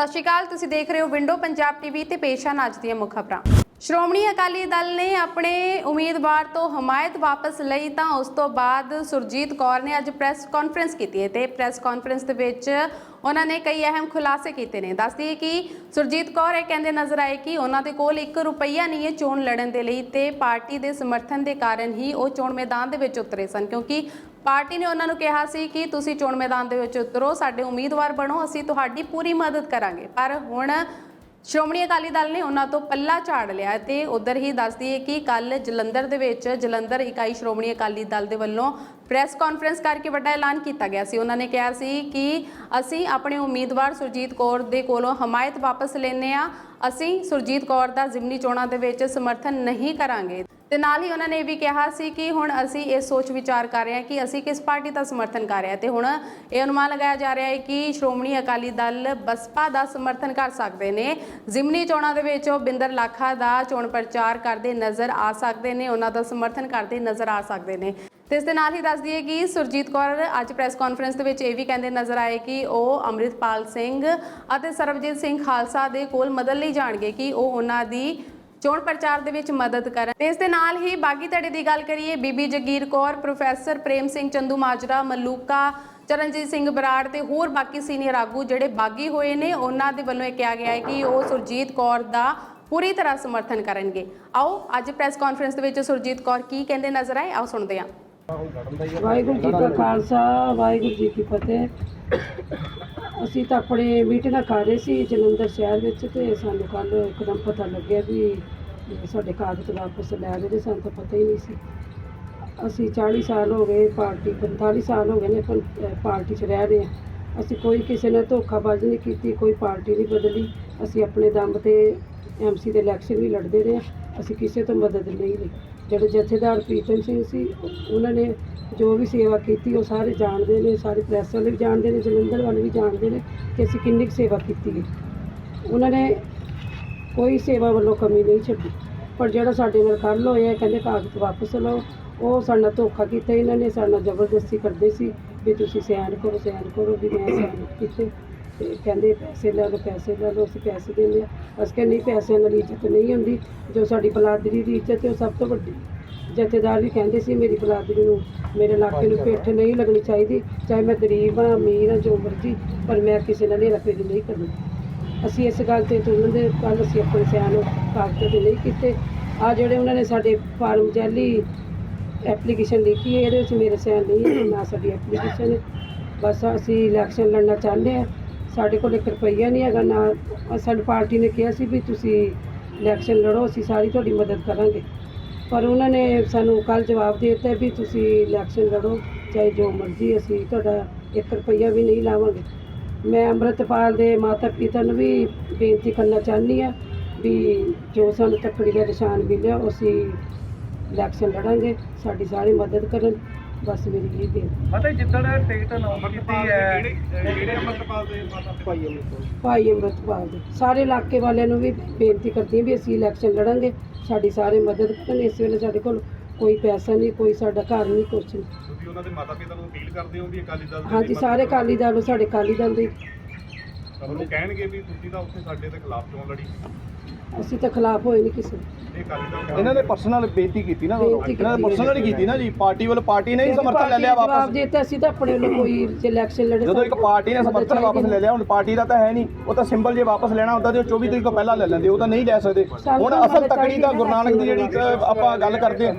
ਸਤਿ ਸ਼੍ਰੀ ਅਕਾਲ, ਤੁਸੀਂ ਦੇਖ ਰਹੇ ਹੋ ਵਿੰਡੋ ਪੰਜਾਬ ਟੀਵੀ ਤੇ ਪੇਸ਼ ਹਨ ਅੱਜ ਦੀਆਂ ਮੁੱਖ ਖਬਰਾਂ। ਸ਼੍ਰੋਮਣੀ ਅਕਾਲੀ ਦਲ ਨੇ ਆਪਣੇ ਉਮੀਦਵਾਰ ਤੋਂ ਹਮਾਇਤ ਵਾਪਸ ਲਈ ਤਾਂ ਉਸ ਤੋਂ ਬਾਅਦ ਸੁਰਜੀਤ ਕੌਰ ਨੇ ਅੱਜ ਪ੍ਰੈਸ ਕਾਨਫਰੰਸ ਕੀਤੀ ਹੈ ਤੇ ਪ੍ਰੈਸ ਕਾਨਫਰੰਸ ਦੇ ਵਿੱਚ ਉਹਨਾਂ ਨੇ ਕਈ ਅਹਿਮ ਖੁਲਾਸੇ ਕੀਤੇ ਨੇ। ਦੱਸਦੀ ਹੈ ਕਿ ਸੁਰਜੀਤ ਕੌਰ ਇਹ ਕਹਿੰਦੇ ਨਜ਼ਰ ਆਏ ਕਿ ਉਹਨਾਂ ਦੇ ਕੋਲ 1 ਰੁਪਈਆ ਨਹੀਂ ਹੈ ਚੋਣ ਲੜਨ ਦੇ ਲਈ ਤੇ ਪਾਰਟੀ ਦੇ ਸਮਰਥਨ ਦੇ ਕਾਰਨ ਹੀ ਉਹ ਚੋਣ ਮੈਦਾਨ ਦੇ ਵਿੱਚ ਉਤਰੇ ਸਨ, ਕਿਉਂਕਿ ਪਾਰਟੀ ਨੇ ਉਹਨਾਂ ਨੂੰ ਕਿਹਾ ਸੀ ਕਿ ਤੁਸੀਂ ਚੋਣ ਮੈਦਾਨ ਦੇ ਵਿੱਚ ਉਤਰੋ, ਸਾਡੇ ਉਮੀਦਵਾਰ ਬਣੋ, ਅਸੀਂ ਤੁਹਾਡੀ ਪੂਰੀ ਮਦਦ ਕਰਾਂਗੇ। ਪਰ ਹੁਣ ਸ਼੍ਰੋਮਣੀ ਅਕਾਲੀ ਦਲ ਨੇ ਉਹਨਾਂ ਤੋਂ ਪੱਲਾ ਝਾੜ ਲਿਆ ਤੇ ਉਧਰ ਹੀ ਦੱਸਦੀ ਹੈ ਕਿ ਕੱਲ ਜਲੰਧਰ ਦੇ ਵਿੱਚ ਜਲੰਧਰ ਇਕਾਈ ਸ਼੍ਰੋਮਣੀ ਅਕਾਲੀ ਦਲ ਦੇ ਵੱਲੋਂ ਪ੍ਰੈਸ ਕਾਨਫਰੰਸ ਕਰਕੇ ਵੱਡਾ ਐਲਾਨ ਕੀਤਾ ਗਿਆ ਸੀ। ਉਹਨਾਂ ਨੇ ਕਿਹਾ ਸੀ ਕਿ ਅਸੀਂ ਆਪਣੇ ਉਮੀਦਵਾਰ ਸੁਰਜੀਤ ਕੌਰ ਦੇ ਕੋਲੋਂ ਹਮਾਇਤ ਵਾਪਸ ਲੈਨੇ ਆ ਅਸੀਂ ਸੁਰਜੀਤ ਕੌਰ ਦਾ ਜ਼ਿਮਨੀ ਚੋਣਾਂ ਦੇ ਵਿੱਚ ਸਮਰਥਨ ਨਹੀਂ ਕਰਾਂਗੇ। ਤੇ ਨਾਲ ਹੀ ਉਹਨਾਂ ਨੇ ਇਹ ਵੀ ਕਿਹਾ ਸੀ ਕਿ ਹੁਣ ਅਸੀਂ ਇਹ ਸੋਚ ਵਿਚਾਰ ਕਰ ਰਹੇ ਹਾਂ ਕਿ ਅਸੀਂ ਕਿਸ ਪਾਰਟੀ ਦਾ ਸਮਰਥਨ ਕਰ ਰਹੇ ਹਾਂ। ਤੇ ਹੁਣ ਇਹ ਅਨੁਮਾਨ ਲਗਾਇਆ ਜਾ ਰਿਹਾ ਹੈ ਕਿ ਸ਼੍ਰੋਮਣੀ ਅਕਾਲੀ ਦਲ ਬਸਪਾ ਦਾ ਸਮਰਥਨ ਕਰ ਸਕਦੇ ਨੇ। ਜ਼ਿਮਨੀ ਚੋਣਾਂ ਦੇ ਵਿੱਚ ਉਹ ਬਿੰਦਰ ਲਾਖਾ ਦਾ ਚੋਣ ਪ੍ਰਚਾਰ ਕਰਦੇ ਨਜ਼ਰ ਆ ਸਕਦੇ ਨੇ, ਉਹਨਾਂ ਦਾ ਸਮਰਥਨ ਕਰਦੇ ਨਜ਼ਰ ਆ ਸਕਦੇ ਨੇ। ਤੇ ਇਸ ਦੇ ਨਾਲ ਹੀ ਦੱਸ ਦਈਏ ਕਿ ਸੁਰਜੀਤ ਕੌਰ ਅੱਜ ਪ੍ਰੈਸ ਕਾਨਫਰੰਸ ਦੇ ਵਿੱਚ ਇਹ ਵੀ ਕਹਿੰਦੇ ਨਜ਼ਰ ਆਏ ਕਿ ਉਹ ਅੰਮ੍ਰਿਤਪਾਲ ਸਿੰਘ ਅਤੇ ਸਰਬਜੀਤ ਸਿੰਘ ਖਾਲਸਾ ਦੇ ਕੋਲ ਮਦਦ ਲਈ ਜਾਣਗੇ ਕਿ ਉਹ ਉਹਨਾਂ ਦੀ ਚੋਣ ਪ੍ਰਚਾਰ ਦੇ ਵਿੱਚ ਮਦਦ ਕਰਨ। ਤੇ ਇਸ ਦੇ ਨਾਲ ਹੀ ਬਾਗੀ ਧੜੇ ਦੀ ਗੱਲ ਕਰੀਏ, ਬੀਬੀ ਜਗੀਰ ਕੌਰ, ਪ੍ਰੋਫੈਸਰ ਪ੍ਰੇਮ ਸਿੰਘ ਚੰਦੂ ਮਾਜਰਾ, ਮਲੂਕਾ, ਚਰਨਜੀਤ ਸਿੰਘ ਬਰਾੜ ਤੇ ਹੋਰ ਬਾਕੀ ਸੀਨੀਅਰ ਆਗੂ ਜਿਹੜੇ ਬਾਗੀ ਹੋਏ ਨੇ, ਉਹਨਾਂ ਦੇ ਵੱਲੋਂ ਇਹ ਕਿਹਾ ਗਿਆ ਹੈ ਕਿ ਉਹ ਸੁਰਜੀਤ ਕੌਰ ਦਾ ਪੂਰੀ ਤਰ੍ਹਾਂ ਸਮਰਥਨ ਕਰਨਗੇ। ਆਓ, ਅੱਜ ਪ੍ਰੈਸ ਕਾਨਫਰੰਸ ਦੇ ਵਿੱਚ ਸੁਰਜੀਤ ਕੌਰ ਕੀ ਕਹਿੰਦੇ ਨਜ਼ਰ ਆਏ? ਆਓ ਸੁਣਦੇ ਹਾਂ। ਵਾਹਿਗੁਰੂ ਜੀ ਕਾ ਖਾਲਸਾ, ਵਾਹਿਗੁਰੂ ਜੀ ਕੀ ਫਤਿਹ। ਅਸੀਂ ਤਾਂ ਆਪਣੇ ਮੀਟਿੰਗਾਂ ਕਰ ਰਹੇ ਸੀ ਜਲੰਧਰ ਸ਼ਹਿਰ ਵਿੱਚ ਤੇ ਸਾਨੂੰ ਕੱਲ ਇੱਕਦਮ ਪਤਾ ਲੱਗਿਆ ਵੀ ਸਾਡੇ ਕਾਗਜ਼ ਵਾਪਸ ਲੈ ਗਏ ਤੇ ਸਾਨੂੰ ਤਾਂ ਪਤਾ ਹੀ ਨਹੀਂ ਸੀ। ਅਸੀਂ 40 ਸਾਲ ਹੋ ਗਏ, ਪਾਰਟੀ 45 ਸਾਲ ਹੋ ਗਏ ਨੇ ਪਰ ਪਾਰਟੀ 'ਚ ਰਹਿ ਰਹੇ ਹਾਂ। ਅਸੀਂ ਕੋਈ ਕਿਸੇ ਨਾਲ ਧੋਖਾਬਾਜ਼ੀ ਨਹੀਂ ਕੀਤੀ, ਕੋਈ ਪਾਰਟੀ ਨਹੀਂ ਬਦਲੀ। ਅਸੀਂ ਆਪਣੇ ਦਮ ਤੇ ਐਮਸੀ ਦੇ ਇਲੈਕਸ਼ਨ ਵੀ ਲੜਦੇ ਰਹੇ ਹਾਂ। ਅਸੀਂ ਕਿਸੇ ਤੋਂ ਮਦਦ ਨਹੀਂ। ਲਈ ਜਿਹੜੇ ਜਥੇਦਾਰ ਪ੍ਰੀਤਮ ਸਿੰਘ ਸੀ, ਉਹਨਾਂ ਨੇ ਜੋ ਵੀ ਸੇਵਾ ਕੀਤੀ, ਉਹ ਸਾਰੇ ਜਾਣਦੇ ਨੇ, ਸਾਰੇ ਪ੍ਰੈਸ ਵਾਲੇ ਵੀ ਜਾਣਦੇ ਨੇ, ਜਲੰਧਰ ਵਾਲੇ ਵੀ ਜਾਣਦੇ ਨੇ ਕਿ ਅਸੀਂ ਕਿੰਨੀ ਕੁ ਸੇਵਾ ਕੀਤੀ ਹੈ। ਉਹਨਾਂ ਨੇ ਕੋਈ ਸੇਵਾ ਵੱਲੋਂ ਕਮੀ ਨਹੀਂ ਛੱਡੀ। ਪਰ ਜਿਹੜਾ ਸਾਡੇ ਨਾਲ ਕੱਲ੍ਹ ਹੋਇਆ, ਕਹਿੰਦੇ ਕਾਗਜ਼ ਵਾਪਸ ਲਓ। ਉਹ ਸਾਡੇ ਨਾਲ ਧੋਖਾ ਕੀਤਾ ਇਹਨਾਂ ਨੇ, ਸਾਡੇ ਨਾਲ ਜ਼ਬਰਦਸਤੀ ਕਰਦੇ ਸੀ ਵੀ ਤੁਸੀਂ ਸਿਆਣ ਕਰੋ ਸਿਆਣ ਕਰੋ, ਵੀ ਮੈਂ ਸਿਆਣ ਕੀਤੇ। ਤੇ ਕਹਿੰਦੇ ਪੈਸੇ ਲੈ ਲਓ, ਪੈਸੇ ਲੈ ਲਓ, ਅਸੀਂ ਪੈਸੇ ਦਿੰਦੇ ਹਾਂ। ਅਸੀਂ ਕਹਿੰਦੇ ਨਹੀਂ, ਪੈਸਿਆਂ ਨਾਲ ਇੱਜ਼ਤ ਨਹੀਂ ਹੁੰਦੀ। ਜੋ ਸਾਡੀ ਬਲਾਦਰੀ ਦੀ ਇੱਜ਼ਤ ਹੈ, ਉਹ ਸਭ ਤੋਂ ਵੱਡੀ। ਜਥੇਦਾਰ ਵੀ ਕਹਿੰਦੇ ਸੀ, ਮੇਰੀ ਬਲਾਦਰੀ ਨੂੰ ਮੇਰੇ ਇਲਾਕੇ ਨੂੰ ਪਿੱਠ ਨਹੀਂ ਲੱਗਣੀ ਚਾਹੀਦੀ। ਚਾਹੇ ਮੈਂ ਗਰੀਬ ਹਾਂ, ਅਮੀਰ ਹਾਂ, ਜੋ ਮਰਜ਼ੀ, ਪਰ ਮੈਂ ਕਿਸੇ ਨਾਲ ਹੇਰਾ ਫੇਰੀ ਨਹੀਂ ਕਰਨੀ। ਅਸੀਂ ਇਸ ਗੱਲ ਤੇ ਤੁਰਨ ਦੇ ਕੱਲ ਅਸੀਂ ਆਪਣੇ ਸਿਆਣ ਕਾਗਜ਼ ਤੇ ਨਹੀਂ ਕੀਤੇ। ਆ ਜਿਹੜੇ ਉਹਨਾਂ ਨੇ ਸਾਡੇ ਫਾਰਮ ਜੈਲੀ ਐਪਲੀਕੇਸ਼ਨ ਲਿਖੀ ਹੈ, ਇਹਦੇ ਵਿੱਚ ਮੇਰੇ ਸਿਆਣ ਨਹੀਂ ਨਾ ਸਾਡੀ ਐਪਲੀਕੇਸ਼ਨ ਬਸ ਅਸੀਂ ਇਲੈਕਸ਼ਨ ਲੜਨਾ ਚਾਹੁੰਦੇ ਹਾਂ। ਸਾਡੇ ਕੋਲ ਇੱਕ ਰੁਪਈਆ ਨਹੀਂ ਹੈਗਾ, ਨਾ ਸਾਡੀ ਪਾਰਟੀ ਨੇ ਕਿਹਾ ਸੀ ਵੀ ਤੁਸੀਂ ਇਲੈਕਸ਼ਨ ਲੜੋ, ਅਸੀਂ ਸਾਰੀ ਤੁਹਾਡੀ ਮਦਦ ਕਰਾਂਗੇ। ਪਰ ਉਹਨਾਂ ਨੇ ਸਾਨੂੰ ਕੱਲ ਜਵਾਬ ਦੇ ਦਿੱਤਾ ਵੀ ਤੁਸੀਂ ਇਲੈਕਸ਼ਨ ਲੜੋ, ਚਾਹੇ ਜੋ ਮਰਜ਼ੀ ਅਸੀਂ ਤੁਹਾਡਾ ਇੱਕ ਰੁਪਈਆ ਵੀ ਨਹੀਂ ਲਾਵਾਂਗੇ। ਮੈਂ ਅੰਮ੍ਰਿਤਪਾਲ ਦੇ ਮਾਤਾ ਪਿਤਾ ਨੂੰ ਵੀ ਬੇਨਤੀ ਕਰਨਾ ਚਾਹੁੰਦੀ ਹਾਂ ਵੀ ਜੋ ਸਾਨੂੰ ਤੱਕੜੀ ਦਾ ਨਿਸ਼ਾਨ ਮਿਲਿਆ ਅਸੀਂ ਇਲੈਕਸ਼ਨ ਲੜਾਂਗੇ, ਸਾਡੀ ਸਾਰੀ ਮਦਦ ਕਰਨ। ਬਸ ਮੇਰੀ ਇਹ ਬੇਨਤੀ ਪਤਾ ਜਿੱਦਣ ਟਿਕਟ ਅਨਾਉਂਸ ਕੀਤੀ ਹੈ ਜਿਹੜੇ ਅਮਰਪਾਲ ਦੇ ਮਾਤਾ ਭਾਈ ਅਮਰਪਾਲ ਭਾਈ ਅੰਮ੍ਰਿਤਪਾਲ ਦੇ। ਸਾਰੇ ਇਲਾਕੇ ਵਾਲਿਆਂ ਨੂੰ ਵੀ ਬੇਨਤੀ ਕਰਦੀ ਹਾਂ ਵੀ ਅਸੀਂ ਇਲੈਕਸ਼ਨ ਲੜਾਂਗੇ। ਸਾਡੀ ਸਾਰੇ ਮਦਦ ਕਰਨ ਇਸ ਵੇਲੇ ਸਾਡੇ ਕੋਲ ਕੋਈ ਪੈਸਾ ਨਹੀਂ ਕੋਈ ਸਾਡਾ ਘਰ ਨਹੀਂ ਕੁਛ ਨਹੀਂ। ਤੁਸੀਂ ਉਹਨਾਂ ਦੇ ਮਾਤਾ ਪਿਤਾ ਨੂੰ ਅਪੀਲ ਕਰਦੇ ਹੋ ਵੀ ਅਕਾਲੀ ਦਲ ਦੇ ਹਾਂਜੀ ਸਾਰੇ ਅਕਾਲੀ ਦਲ ਨੂੰ ਸਾਡੇ ਅਕਾਲੀ ਦਲ ਦੇ। ਤੁਹਾਨੂੰ ਕਹਿਣਗੇ ਵੀ ਤੁਸੀਂ ਤਾਂ ਉੱਥੇ ਸਾਡੇ ਦੇ ਖਿਲਾਫ ਕਿਉਂ ਲੜੀ? ਅਸੀਂ ਤਾਂ ਖਿਲਾਫ ਹੋਏ ਨਹੀਂ ਕਿਸੇ ਦੇ। ਇਹਨਾਂ ਨੇ ਪਰਸਨਲ ਬੇਨਤੀ ਕੀਤੀ ਨਾ ਬੇਨਤੀ ਇਹਨਾਂ ਨੇ ਕੀਤੀ। ਪਰਸਨਲ ਹੀ ਕੀਤੀ ਨਾ ਜੀ। ਪਾਰਟੀ ਵੱਲੋਂ ਪਾਰਟੀ ਨੇ ਹੀ ਸਮਰਥਨ ਲੈ ਲਿਆ ਜਵਾਬ ਵਾਪਸ ਦੇ ਦਿੱਤਾ ਅਸੀਂ ਤਾਂ ਆਪਣੇ ਵੱਲੋਂ ਕੋਈ ਇਲੈਕਸ਼ਨ ਲੜੇ ਜਦੋਂ ਇੱਕ ਪਾਰਟੀ ਨੇ ਸਮਰਥਨ ਵਾਪਸ ਲੈ ਲਿਆ ਹੁਣ ਪਾਰਟੀ ਦਾ ਤਾਂ ਹੈ ਨਹੀਂ। ਉਹ ਤਾਂ ਸਿੰਬਲ ਜੇ ਵਾਪਸ ਲੈਣਾ ਹੁੰਦਾ ਤੇ ਉਹ 24 ਤਰੀਕ ਤੋਂ ਪਹਿਲਾਂ ਲੈ ਲੈਂਦੇ ਉਹ ਤਾਂ ਨਹੀਂ ਲੈ ਸਕਦੇ। ਹੁਣ ਅਸਲ ਤਕੜੀ ਤਾਂ ਗੁਰੂ ਨਾਨਕ ਦੀ ਜਿਹੜੀ ਇੱਕ ਆਪਾਂ ਗੱਲ ਕਰਦੇ ਹਾਂ।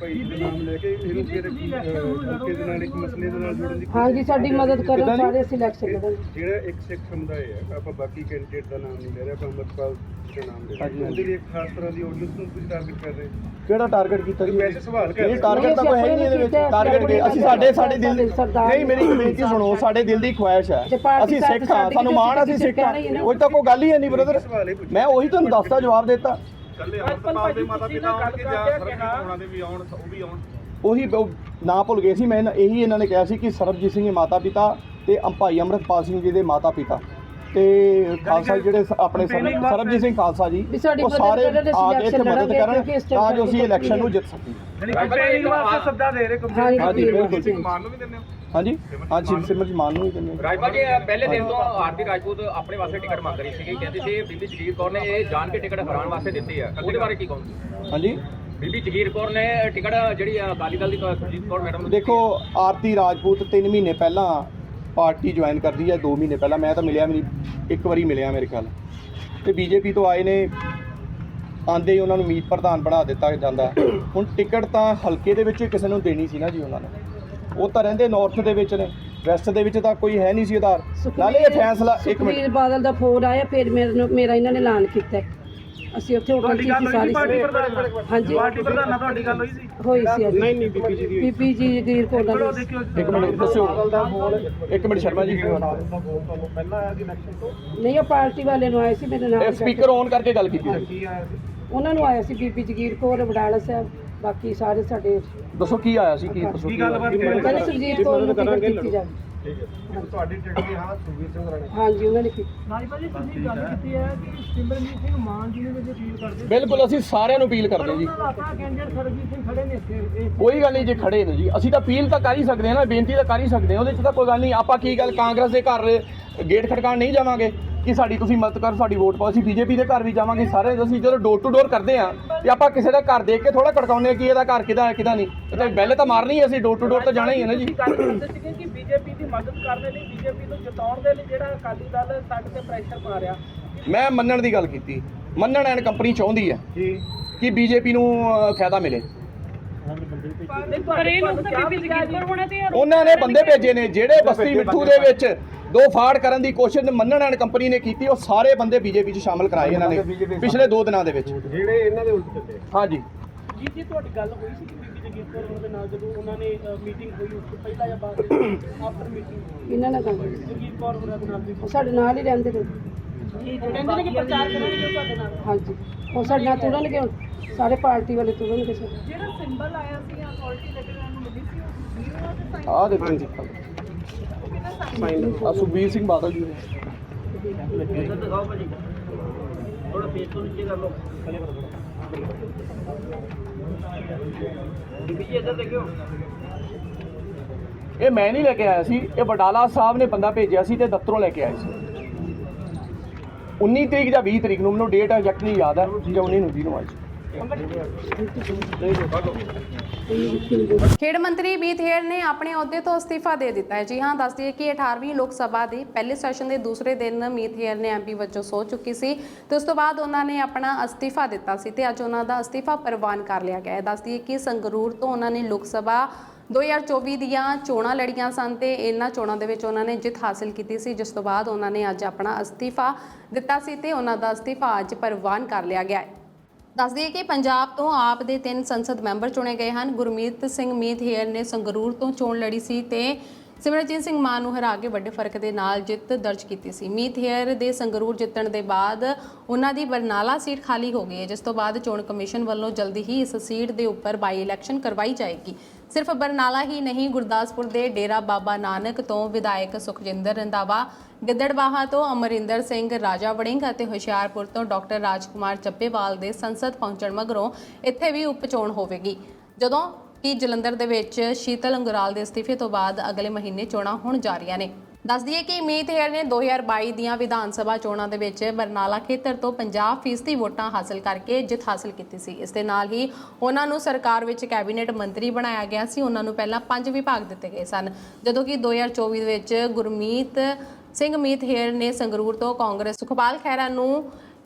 ਭਾਈ ਦਾ ਨਾਮ ਲੈ ਕੇ ਇਹਨੂੰ ਫਿਰ ਹਲਕੇ ਦੇ ਨਾਲ ਇੱਕ ਮਸਲੇ ਦੇ ਨਾਲ ਜੋੜਨ ਦੀ ਹਾਂਜੀ ਸਾਡੀ ਮਦਦ ਕਰਨ ਕਿੱਦਾਂ ਜੀ? ਸਾਰੇ ਅਸੀਂ ਇਲੈਕਸ਼ਨ ਲੜਾਂਗੇ। ਜਿਹੜਾ ਇੱਕ ਸਿੱਖ ਸਮੁਦਾਇ ਹੈ ਆਪਾਂ ਬਾਕੀ ਕੈਂਡੀਡੇਟ ਦਾ ਨਾਮ ਨਹੀਂ ਲੈ ਰਹੇ ਆਪਾਂ ਅਮਰਪਾਲ ਦੇ ਨਾਮ ਲੈ ਰਹੇ ਹਾਂ। ਉਹਦੇ ਲਈ ਇੱਕ ਖਾਸ ਤਰ੍ਹਾਂ ਦੀ ਆਡੀਅנס ਨੂੰ ਤੁਸੀਂ ਟਾਰਗੇਟ ਕਰ ਰਹੇ ਹੋ। ਕਿਹੜਾ ਟਾਰਗੇਟ ਕੀਤਾ ਜੀ ਵੈਸੇ ਸਵਾਲ ਕਰ ਇਹ ਟਾਰਗੇਟ ਤਾਂ ਕੋਈ ਹੈ ਹੀ ਨਹੀਂ ਇਹਦੇ ਵਿੱਚ। ਟਾਰਗੇਟ ਕੀ ਅਸੀਂ ਸਾਡੇ ਸਾਡੇ ਦਿਲ ਦੀ ਨਹੀਂ ਮੇਰੀ ਬੇਨਤੀ ਸੁਣੋ ਸਾਡੇ ਦਿਲ ਦੀ ਖੁਆਇਸ਼ ਹੈ। ਅਸੀਂ ਸਿੱਖ ਹਾਂ ਸਾਨੂੰ ਮਾਣ ਆ, ਅਸੀਂ ਸਿੱਖ ਹਾਂ। ਉਹ ਤਾਂ ਕੋਈ ਗੱਲ ਹੀ ਹੈ ਨਹੀਂ ਬ੍ਰਦਰ ਮੈਂ ਉਹੀ ਤੁਹਾਨੂੰ ਦੱਸਦਾ ਜਵਾਬ ਦਿੱਤਾ। ਕੱਲੇ ਅਮਰਪਾਲ ਦੇ ਮਾਤਾ ਪਿਤਾ ਆਉਣਗੇ ਜਾਂ ਸਰਬਜੀਤ ਹੋਣਾ ਦੇ ਵੀ ਆਉਣ ਉਹ ਵੀ ਆਉਣ। ਉਹੀ ਉਹ ਨਾਂ ਭੁੱਲ ਗਏ ਸੀ ਮੈਂ ਇਹਨਾਂ- ਇਹੀ ਇਹਨਾਂ ਨੇ ਕਿਹਾ ਸੀ ਕਿ ਸਰਬਜੀਤ ਸਿੰਘ ਦੇ ਮਾਤਾ ਪਿਤਾ ਤੇ ਭਾਈ ਅੰਮ੍ਰਿਤਪਾਲ ਸਿੰਘ ਜੀ ਦੇ ਮਾਤਾ ਪਿਤਾ। ਤੇ ਖਾਲਸਾ ਜਿਹੜੇ ਸ- ਆਪਣੇ ਸਰਬ- ਸਰਬਜੀਤ ਸਿੰਘ ਖਾਲਸਾ ਜੀ ਵੀ ਸਾਡੀ ਉਹ ਮਦਦ ਸਾਰੇ ਕਰਨ, ਅਸੀਂ ਆ ਕੇ ਇੱਥੇ election ਮਦਦ ਲੜਾਂਗੇ, ਕਰਨ ਕਿਉਂਕਿ ਇਸ time ਤਾਂ ਜੋ ਅਸੀਂ ਇਲੈਕਸ਼ਨ ਨੂੰ ਜਿੱਤ ਸਕੀਏ। ਯਾਨੀ ਕੰਪੇਨਿੰਗ ਵਾਸਤੇ ਸੱਦਾ ਦੇ ਰਹੇ ਹਾਂਜੀ, ਹਾਂਜੀ, ਬਿਲਕੁਲ। ਮਾਨ ਨੂੰ ਵੀ ਦਿੰਦੇ ਹੋ? ਹਾਂਜੀ? ਹਾਂਜੀ ਸਿਮਰਜੀਤ ਮਾਨ ਨੂੰ ਹੀ ਕਹਿੰਦੇ ਆ। ਰਾਜਪਾਲ ਜੀ ਇਹ ਪਹਿਲੇ ਦਿਨ ਤੋਂ ਆਰਤੀ ਰਾਜਪੂਤ ਆਪਣੇ ਵਾਸਤੇ ਟਿਕਟ ਮੰਗ ਰਹੀ ਸੀਗੀ। ਕਹਿੰਦੀ ਸੀ ਬੀਬੀ ਜਗੀਰ ਕੌਰ ਨੇ ਇਹ ਜਾਣ ਕੇ ਟਿਕਟ ਹਰਾਉਣ ਵਾਸਤੇ ਦਿੱਤੀ ਹੈ ਉਹਦੇ ਬਾਰੇ ਕੀ ਕਹੋਗੇ? ਹਾਂਜੀ? ਬੀਬੀ ਜਗੀਰ ਕੌਰ ਨੇ ਟਿਕਟ ਜਿਹੜੀ ਆ ਅਕਾਲੀ ਦਲ ਦੀ ਸੁਰਜੀਤ ਕੌਰ ਮੈਡਮ ਨੂੰ ਦੇਖੋ ਆਰਤੀ ਰਾਜਪੂਤ 3 ਮਹੀਨੇ ਪਹਿਲਾਂ ਪਾਰਟੀ ਜੁਆਇਨ ਕਰਦੀ ਹੈ 2 ਮਹੀਨੇ ਪਹਿਲਾਂ। ਮੈਂ ਤਾਂ ਮਿਲਿਆ ਮੇਰੀ ਇੱਕ ਵਾਰੀ ਮਿਲਿਆ ਮੇਰੇ ਖਿਆਲ। ਤੇ ਬੀਜੇਪੀ ਤੋਂ ਆਏ ਨੇ। ਆਂਦੇ ਹੀ ਉਹਨਾਂ ਨੂੰ ਮੀਤ ਪ੍ਰਧਾਨ ਬਣਾ ਦਿੱਤਾ ਜਾਂਦਾ। ਹੁਣ ਟਿਕਟ ਤਾਂ ਹਲਕੇ ਦੇ ਵਿੱਚ ਕਿਸੇ ਨੂੰ ਦੇਣੀ ਸੀ ਨਾ ਜੀ ਉਹਨਾਂ ਨੇ। ਉਹ ਤਾਂ ਰਹਿੰਦੇ ਨਾਰਥ ਦੇ ਵਿੱਚ ਨੇ। ਵੈਸਟ ਦੇ ਵਿੱਚ ਤਾਂ ਕੋਈ ਹੈ ਨਹੀਂ ਸੀ ਆਧਾਰ। ਨਾਲੇ ਇਹ ਫੈਸਲਾ ਇੱਕ ਮਿੰਟ। ਬਾਦਲ ਦਾ ਫੋਨ ਆਇਆ ਫਿਰ ਮੇਰੇ ਨੂੰ ਮੇਰਾ ਇਹਨਾਂ ਨੇ ਐਲਾਨ ਕੀਤਾ। ਅਸੀਂ ਉੱਥੇ ਹੋਟਲ 'ਚ ਸੀ ਸਾਰੀ ਹਾਂਜੀ। ਪਾਰਟੀ ਪ੍ਰਧਾਨ ਤੁਹਾਡੀ ਗੱਲ ਹੋਈ ਸੀ? ਹੋਈ ਸੀ ਅੱਜ। ਨਹੀਂ ਨਹੀਂ ਬੀਬੀ ਜੀ ਦੀ ਬੀਬੀ ਜੀ ਜਗੀਰ ਕੋਲ ਦੀ ਇੱਕ ਮਿੰਟ ਦੱਸਿਓ। ਇੱਕ ਮਿੰਟ ਸ਼ਰਮਾ ਜੀ। ਨਹੀਂ ਉਹ ਪਾਰਟੀ ਵਾਲੇ ਨੂੰ ਆਏ ਸੀ ਮੇਰੇ ਨਾਲ ਸਪੀਕਰ ਔਨ ਕਰਕੇ ਗੱਲ ਕੀਤੀ ਸੀ? ਉਹਨਾਂ ਨੂੰ ਆਇਆ ਸੀ ਬੀਬੀ ਜਗੀਰ ਕੌਰ ਵਡਾਲਾ ਸਾਹਿਬ। ਬਾਕੀ ਸਾਰੇ ਸਾਡੇ ਦੱਸੋ ਕੀ ਆਇਆ ਸੀ ਕੀ ਦੱਸੋ ਕੀ ਕਹਿੰਦੇ ਸੁਰਜੀਤ ਕੌਰ ਨੂੰ ਟਿਕਟ ਦਿੱਤੀ ਜਾਵੇ ਤੁਹਾਡੀ ਟਿਕਟ ਦੀ ਹਾਂ। ਸੁਖਬੀਰ ਸਿੰਘ ਰਾਣਾ। ਹਾਂਜੀ ਉਹਨਾਂ ਨੇ ਕੀਤੀ ਬਿਲਕੁਲ ਅਸੀਂ ਸਾਰਿਆਂ ਨੂੰ ਅਪੀਲ ਕਰਦੇ ਜੀ। ਕੋਈ ਗੱਲ ਨਹੀਂ ਜੇ ਖੜੇ ਨੇ ਜੀ। ਅਸੀਂ ਤਾਂ ਅਪੀਲ ਤਾਂ ਕਰ ਹੀ ਸਕਦੇ ਹਾਂ ਨਾ ਬੇਨਤੀ ਤਾਂ ਕਰ ਹੀ ਸਕਦੇ ਹਾਂ। ਉਹਦੇ 'ਚ ਤਾਂ ਕੋਈ ਗੱਲ ਨਹੀਂ। ਆਪਾਂ ਕੀ ਗੱਲ ਕਾਂਗਰਸ ਦੇ ਘਰ ਗੇਟ ਖੜਕਾਉਣ ਨਹੀਂ ਜਾਵਾਂਗੇ? ਕਿ ਸਾਡੀ ਤੁਸੀਂ ਮਦਦ ਕਰ ਸਾਡੀ ਵੋਟ ਪਾਓ। ਅਸੀਂ ਬੀਜੇਪੀ ਦੇ ਘਰ ਵੀ ਜਾਵਾਂਗੇ ਸਾਰੇ। ਅਸੀਂ ਜਦੋਂ ਡੋਰ ਟੂ ਡੋਰ ਕਰਦੇ ਆ ਤੇ ਆਪਾਂ ਕਿਸੇ ਦਾ ਘਰ ਦੇਖ ਕੇ ਥੋੜਾ ਖੜਕਾਉਂਦੇ ਕਿ ਇਹਦਾ ਘਰ ਕਿਹਦਾ ਹੈ ਕਿਹਦਾ ਨਹੀਂ। ਤਾਂ ਬੈਲ ਤਾਂ ਮਾਰਨੀ ਹੈ ਅਸੀਂ ਡੋਰ ਟੂ ਡੋਰ ਤਾਂ ਜਾਣਾ ਹੀ ਹੈ ਨਾ ਜੀ। ਗੱਲ ਕਰਦੇ ਸੀਗੇ ਕਿ ਬੀਜੇਪੀ ਦੀ ਮਦਦ ਕਰਨ ਲਈ ਬੀਜੇਪੀ ਨੂੰ ਜਿਤਾਉਣ ਦੇ ਲਈ ਜਿਹੜਾ ਅਕਾਲੀ ਦਲ ਸਾਡੇ ਤੇ ਪ੍ਰੈਸ਼ਰ ਪਾ ਰਿਹਾ। ਮੈਂ ਮੰਨਣ ਦੀ ਗੱਲ ਕੀਤੀ। ਮੰਨਣ ਐਂਡ ਕੰਪਨੀ ਚਾਹੁੰਦੀ ਹੈ ਕਿ ਬੀਜੇਪੀ ਨੂੰ ਫਾਇਦਾ ਮਿਲੇ। ਪਰ ਇਹ ਲੋਕ ਤਾਂ ਬੀਬੀ ਜਗੀਰ ਹੋਣਾ ਤੇ ਉਹਨਾਂ ਨੇ ਬੰਦੇ ਭੇਜੇ ਨੇ ਜਿਹੜੇ ਬਸਤੀ ਮਿੱਠੂ ਦੇ ਵਿੱਚ ਦੋ ਫਾੜ ਕਰਨ ਦੀ ਕੋਸ਼ਿਸ਼ ਮੰਨਣ ਐਂਡ ਕੰਪਨੀ ਨੇ ਕੀਤੀ ਉਹ ਸਾਰੇ ਬੰਦੇ ਬੀਜੇਪੀ 'ਚ ਸ਼ਾਮਲ ਕਰਾਏ ਇਹਨਾਂ ਨੇ ਪਿਛਲੇ 2 ਦਿਨਾਂ ਦੇ ਵਿੱਚ। ਜਿਹੜੇ ਇਹਨਾਂ ਦੇ ਉਲਟ ਚੱਲੇ। ਹਾਂਜੀ। ਜੀ ਜੀ ਤੁਹਾਡੀ ਗੱਲ ਹੋਈ ਸੀ ਕਿ ਬੀਬੀ ਜਗੀਰ ਕੌਰ ਉਹਨਾਂ ਦੇ ਨਾਲ ਜਦੋਂ ਉਹਨਾਂ ਨੇ ਮੀਟਿੰਗ ਹੋਈ ਉਸ ਤੋਂ ਪਹਿਲਾਂ ਜਾਂ ਬਾਅਦ ਆਫਟਰ ਮੀਟਿੰਗ ਇਹਨਾਂ ਨਾਲ ਗੱਲ ਹੋਈ। ਜਗੀਰ ਕੌਰ ਉਹਨਾਂ ਦੇ ਨਾਲ ਸਾਡੇ ਨਾਲ ਹੀ ਰਹਿੰਦੇ ਨੇ। ਕਹਿੰਦੇ ਨੇ ਕਿ ਪ੍ਰਚਾਰ ਕਰਨਗੇ ਤੁਹਾਡੇ ਨਾਲ। ਹਾਂਜੀ। ਉਹ ਸਾਡੇ ਨਾਲ ਤੁਰਨਗੇ ਹੁਣ। ਸਾਰੇ ਪਾਰਟੀ ਵਾਲੇ ਤੁਰਨਗੇ ਜਿਹੜਾ ਸਿੰਬਲ ਆਇਆ ਸੀ ਅਥਾਰਟੀ ਲੈਟਰ ਨੂੰ ਮਿਲੀ ਸੀ ਉਹ ਆਹ ਦੇਖੋ ਜੀ ਆ ਸੁਖਬੀਰ ਸਿੰਘ ਬਾਦਲ ਜੀ ਨੇ ਥੋੜਾ ਫੇਸ ਤੋਂ ਨੀਚੇ ਕਰ ਲਓ ਬੀਬੀ ਜੀ ਇੱਧਰ ਦੇਖਿਓ ਇਹ ਮੈਂ ਨਹੀਂ ਲੈ ਕੇ ਆਇਆ ਸੀ, ਇਹ ਵਡਾਲਾ ਸਾਹਿਬ ਨੇ ਬੰਦਾ ਭੇਜਿਆ ਸੀ ਤੇ ਦਫ਼ਤਰੋਂ ਲੈ ਕੇ ਆਏ ਸੀ। 19 ਤਰੀਕ ਜਾਂ 20 ਤਰੀਕ ਨੂੰ, ਮੈਨੂੰ ਡੇਟ ਐਗਜ਼ੈਕਟ ਨਹੀਂ ਯਾਦ ਹੈ, ਜਾਂ 19 ਨੂੰ 20 ਨੂੰ ਆਈ ਸੀ ਖੇਡ ਮੰਤਰੀ ਮੀਤ ਹੇਰ ਨੇ ਆਪਣੇ ਅਹੁਦੇ ਤੋਂ ਅਸਤੀਫਾ ਦੇ ਦਿੱਤਾ ਹੈ। ਜੀ ਹਾਂ, ਦੱਸ ਦਈਏ ਕਿ 18ਵੀਂ ਲੋਕ ਸਭਾ ਦੇ ਪਹਿਲੇ ਸੈਸ਼ਨ ਦੇ ਦੂਸਰੇ ਦਿਨ ਮੀਤ ਹੇਰ ਨੇ ਐਮਪੀ ਵਜੋਂ ਸਹੁੰ ਚੁੱਕੀ ਸੀ ਤੇ ਉਸ ਤੋਂ ਬਾਅਦ ਉਹਨਾਂ ਨੇ ਆਪਣਾ ਅਸਤੀਫਾ ਦਿੱਤਾ ਸੀ ਤੇ ਅੱਜ ਉਹਨਾਂ ਦਾ ਅਸਤੀਫਾ ਪ੍ਰਵਾਨ ਕਰ ਲਿਆ ਗਿਆ ਹੈ। ਦੱਸ ਦਈਏ ਕਿ ਸੰਗਰੂਰ ਤੋਂ ਉਹਨਾਂ ਨੇ ਲੋਕ ਸਭਾ 2024 ਦੀਆਂ ਚੋਣਾਂ ਲੜੀਆਂ ਸਨ ਤੇ ਇਹਨਾਂ ਚੋਣਾਂ ਦੇ ਵਿੱਚ ਉਹਨਾਂ ਨੇ ਜਿੱਤ ਹਾਸਲ ਕੀਤੀ ਸੀ, ਜਿਸ ਤੋਂ ਬਾਅਦ ਉਹਨਾਂ ਨੇ ਅੱਜ ਆਪਣਾ ਅਸਤੀਫਾ ਦਿੱਤਾ ਸੀ ਤੇ ਉਹਨਾਂ ਦਾ ਅਸਤੀਫਾ ਅੱਜ ਪ੍ਰਵਾਨ ਕਰ ਲਿਆ ਗਿਆ ਹੈ। ਦੱਸ ਦਈਏ ਕਿ ਪੰਜਾਬ ਤੋਂ ਆਪ ਦੇ ਤਿੰਨ ਸੰਸਦ ਮੈਂਬਰ ਚੁਣੇ ਗਏ ਹਨ। ਗੁਰਮੀਤ ਸਿੰਘ ਮੀਤ ਹੇਅਰ ਨੇ ਸੰਗਰੂਰ ਤੋਂ ਚੋਣ ਲੜੀ ਸੀ ਤੇ ਸਿਮਰਜੀਤ ਸਿੰਘ ਮਾਨ ਨੂੰ ਹਰਾ ਕੇ ਵੱਡੇ ਫ਼ਰਕ ਦੇ ਨਾਲ ਜਿੱਤ ਦਰਜ ਕੀਤੀ ਸੀ। ਮੀਤ ਹੇਅਰ ਦੇ ਸੰਗਰੂਰ ਜਿੱਤਣ ਦੇ ਬਾਅਦ ਉਹਨਾਂ ਦੀ ਬਰਨਾਲਾ ਸੀਟ ਖਾਲੀ ਹੋ ਗਈ ਹੈ, ਜਿਸ ਤੋਂ ਬਾਅਦ ਚੋਣ ਕਮਿਸ਼ਨ ਵੱਲੋਂ ਜਲਦੀ ਹੀ ਇਸ ਸੀਟ ਦੇ ਉੱਪਰ ਬਾਈ ਇਲੈਕਸ਼ਨ ਕਰਵਾਈ ਜਾਏਗੀ। ਸਿਰਫ ਬਰਨਾਲਾ ਹੀ ਨਹੀਂ, ਗੁਰਦਾਸਪੁਰ ਦੇ ਡੇਰਾ ਬਾਬਾ ਨਾਨਕ ਤੋਂ ਵਿਧਾਇਕ ਸੁਖਜਿੰਦਰ ਰੰਧਾਵਾ, ਗਿੱਦੜਬਾਹਾ ਤੋਂ ਅਮਰਿੰਦਰ ਸਿੰਘ ਰਾਜਾ ਵੜਿੰਗ ਅਤੇ ਹੁਸ਼ਿਆਰਪੁਰ ਤੋਂ ਡਾਕਟਰ ਰਾਜਕੁਮਾਰ ਚੱਪੇਵਾਲ ਦੇ ਸੰਸਦ ਪਹੁੰਚਣ ਮਗਰੋਂ ਇੱਥੇ ਵੀ ਉਪਚੋਣ ਹੋਵੇਗੀ। ਜਦੋਂ ਕਿ ਜਲੰਧਰ ਦੇ ਵਿੱਚ ਸ਼ੀਤਲ ਅੰਗਰਾਲ ਦੇ ਅਸਤੀਫੇ ਤੋਂ ਬਾਅਦ ਅਗਲੇ ਮਹੀਨੇ ਚੋਣਾਂ ਹੋਣ ਜਾ ਰਹੀਆਂ ਨੇ। ਦੱਸ ਦਈਏ ਕਿ ਮੀਤ ਹੇਅਰ ਨੇ 2022 ਦੀਆਂ ਵਿਧਾਨ ਸਭਾ ਚੋਣਾਂ ਦੇ ਵਿੱਚ ਬਰਨਾਲਾ ਖੇਤਰ ਤੋਂ 50% ਵੋਟਾਂ ਹਾਸਲ ਕਰਕੇ ਜਿੱਤ ਹਾਸਲ ਕੀਤੀ ਸੀ। ਇਸ ਦੇ ਨਾਲ ਹੀ ਉਹਨਾਂ ਨੂੰ ਸਰਕਾਰ ਵਿੱਚ ਕੈਬਨਿਟ ਮੰਤਰੀ ਬਣਾਇਆ ਗਿਆ ਸੀ। ਉਹਨਾਂ ਨੂੰ ਪਹਿਲਾਂ ਪੰਜ ਵਿਭਾਗ ਦਿੱਤੇ ਗਏ ਸਨ। ਜਦੋਂ ਕਿ 2024 ਦੇ ਵਿੱਚ ਗੁਰਮੀਤ ਸਿੰਘ, ਮੀਤ ਹੇਅਰ ਨੇ ਸੰਗਰੂਰ ਤੋਂ ਕਾਂਗਰਸ ਸੁਖਪਾਲ ਖਹਿਰਾ ਨੂੰ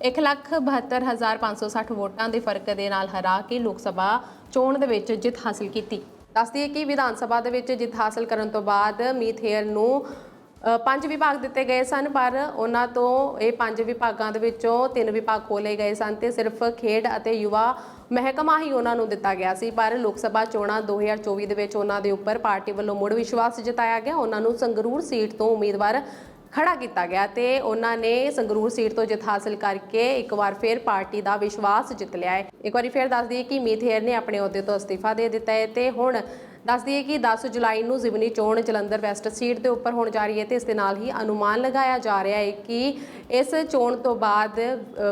172560 ਵੋਟਾਂ ਦੇ ਫ਼ਰਕ ਦੇ ਨਾਲ ਹਰਾ ਕੇ ਲੋਕ ਸਭਾ ਚੋਣ ਦੇ ਵਿੱਚ ਜਿੱਤ ਹਾਸਲ ਕੀਤੀ। ਦੱਸ ਦਈਏ ਕਿ ਵਿਧਾਨ ਸਭਾ ਦੇ ਵਿੱਚ ਜਿੱਤ ਹਾਸਲ ਕਰਨ ਤੋਂ ਬਾਅਦ ਮੀਤ ਹੇਅਰ ਨੂੰ ਪੰਜ ਵਿਭਾਗ ਦਿੱਤੇ ਗਏ ਸਨ, ਪਰ ਉਹਨਾਂ ਤੋਂ ਇਹ ਪੰਜ ਵਿਭਾਗਾਂ ਦੇ ਵਿੱਚੋਂ ਤਿੰਨ ਵਿਭਾਗ ਖੋਲੇ ਗਏ ਸਨ ਤੇ ਸਿਰਫ ਖੇਡ ਅਤੇ ਯੁਵਾ ਮਹਿਕਮਾ ਹੀ ਉਹਨਾਂ ਨੂੰ ਦਿੱਤਾ ਗਿਆ ਸੀ। ਪਰ ਲੋਕ ਸਭਾ ਚੋਣਾਂ 2024 ਦੇ ਵਿੱਚ ਉਹਨਾਂ ਦੇ ਉੱਪਰ ਪਾਰਟੀ ਵੱਲੋਂ ਮੁੜ ਵਿਸ਼ਵਾਸ ਜਤਾਇਆ ਗਿਆ। ਉਹਨਾਂ ਨੂੰ ਸੰਗਰੂਰ ਸੀਟ ਤੋਂ ਉਮੀਦਵਾਰ ਖੜਾ ਕੀਤਾ ਗਿਆ ਤੇ ਉਹਨਾਂ ਨੇ ਸੰਗਰੂਰ ਸੀਟ ਤੋਂ ਜਿੱਤ ਹਾਸਲ ਕਰਕੇ ਇੱਕ ਵਾਰ ਫਿਰ ਪਾਰਟੀ ਦਾ ਵਿਸ਼ਵਾਸ ਜਿੱਤ ਲਿਆ ਹੈ। ਇੱਕ ਵਾਰੀ ਫਿਰ ਦੱਸ ਦਈਏ ਕਿ ਮੀਤ ਹੇਅਰ ਨੇ ਆਪਣੇ ਅਹੁਦੇ ਤੋਂ ਅਸਤੀਫਾ ਦੇ ਦਿੱਤਾ ਹੈ ਤੇ ਹੁਣ ਦੱਸ ਦਈਏ ਕਿ 10 ਜੁਲਾਈ ਨੂੰ ਜ਼ਿਮਨੀ ਚੋਣ ਜਲੰਧਰ ਵੈਸਟ ਸੀਟ ਦੇ ਉੱਪਰ ਹੋਣ ਜਾ ਰਹੀ ਹੈ ਤੇ ਇਸ ਦੇ ਨਾਲ ਹੀ ਅਨੁਮਾਨ ਲਗਾਇਆ ਜਾ ਰਿਹਾ ਹੈ ਕਿ ਇਸ ਚੋਣ ਤੋਂ ਬਾਅਦ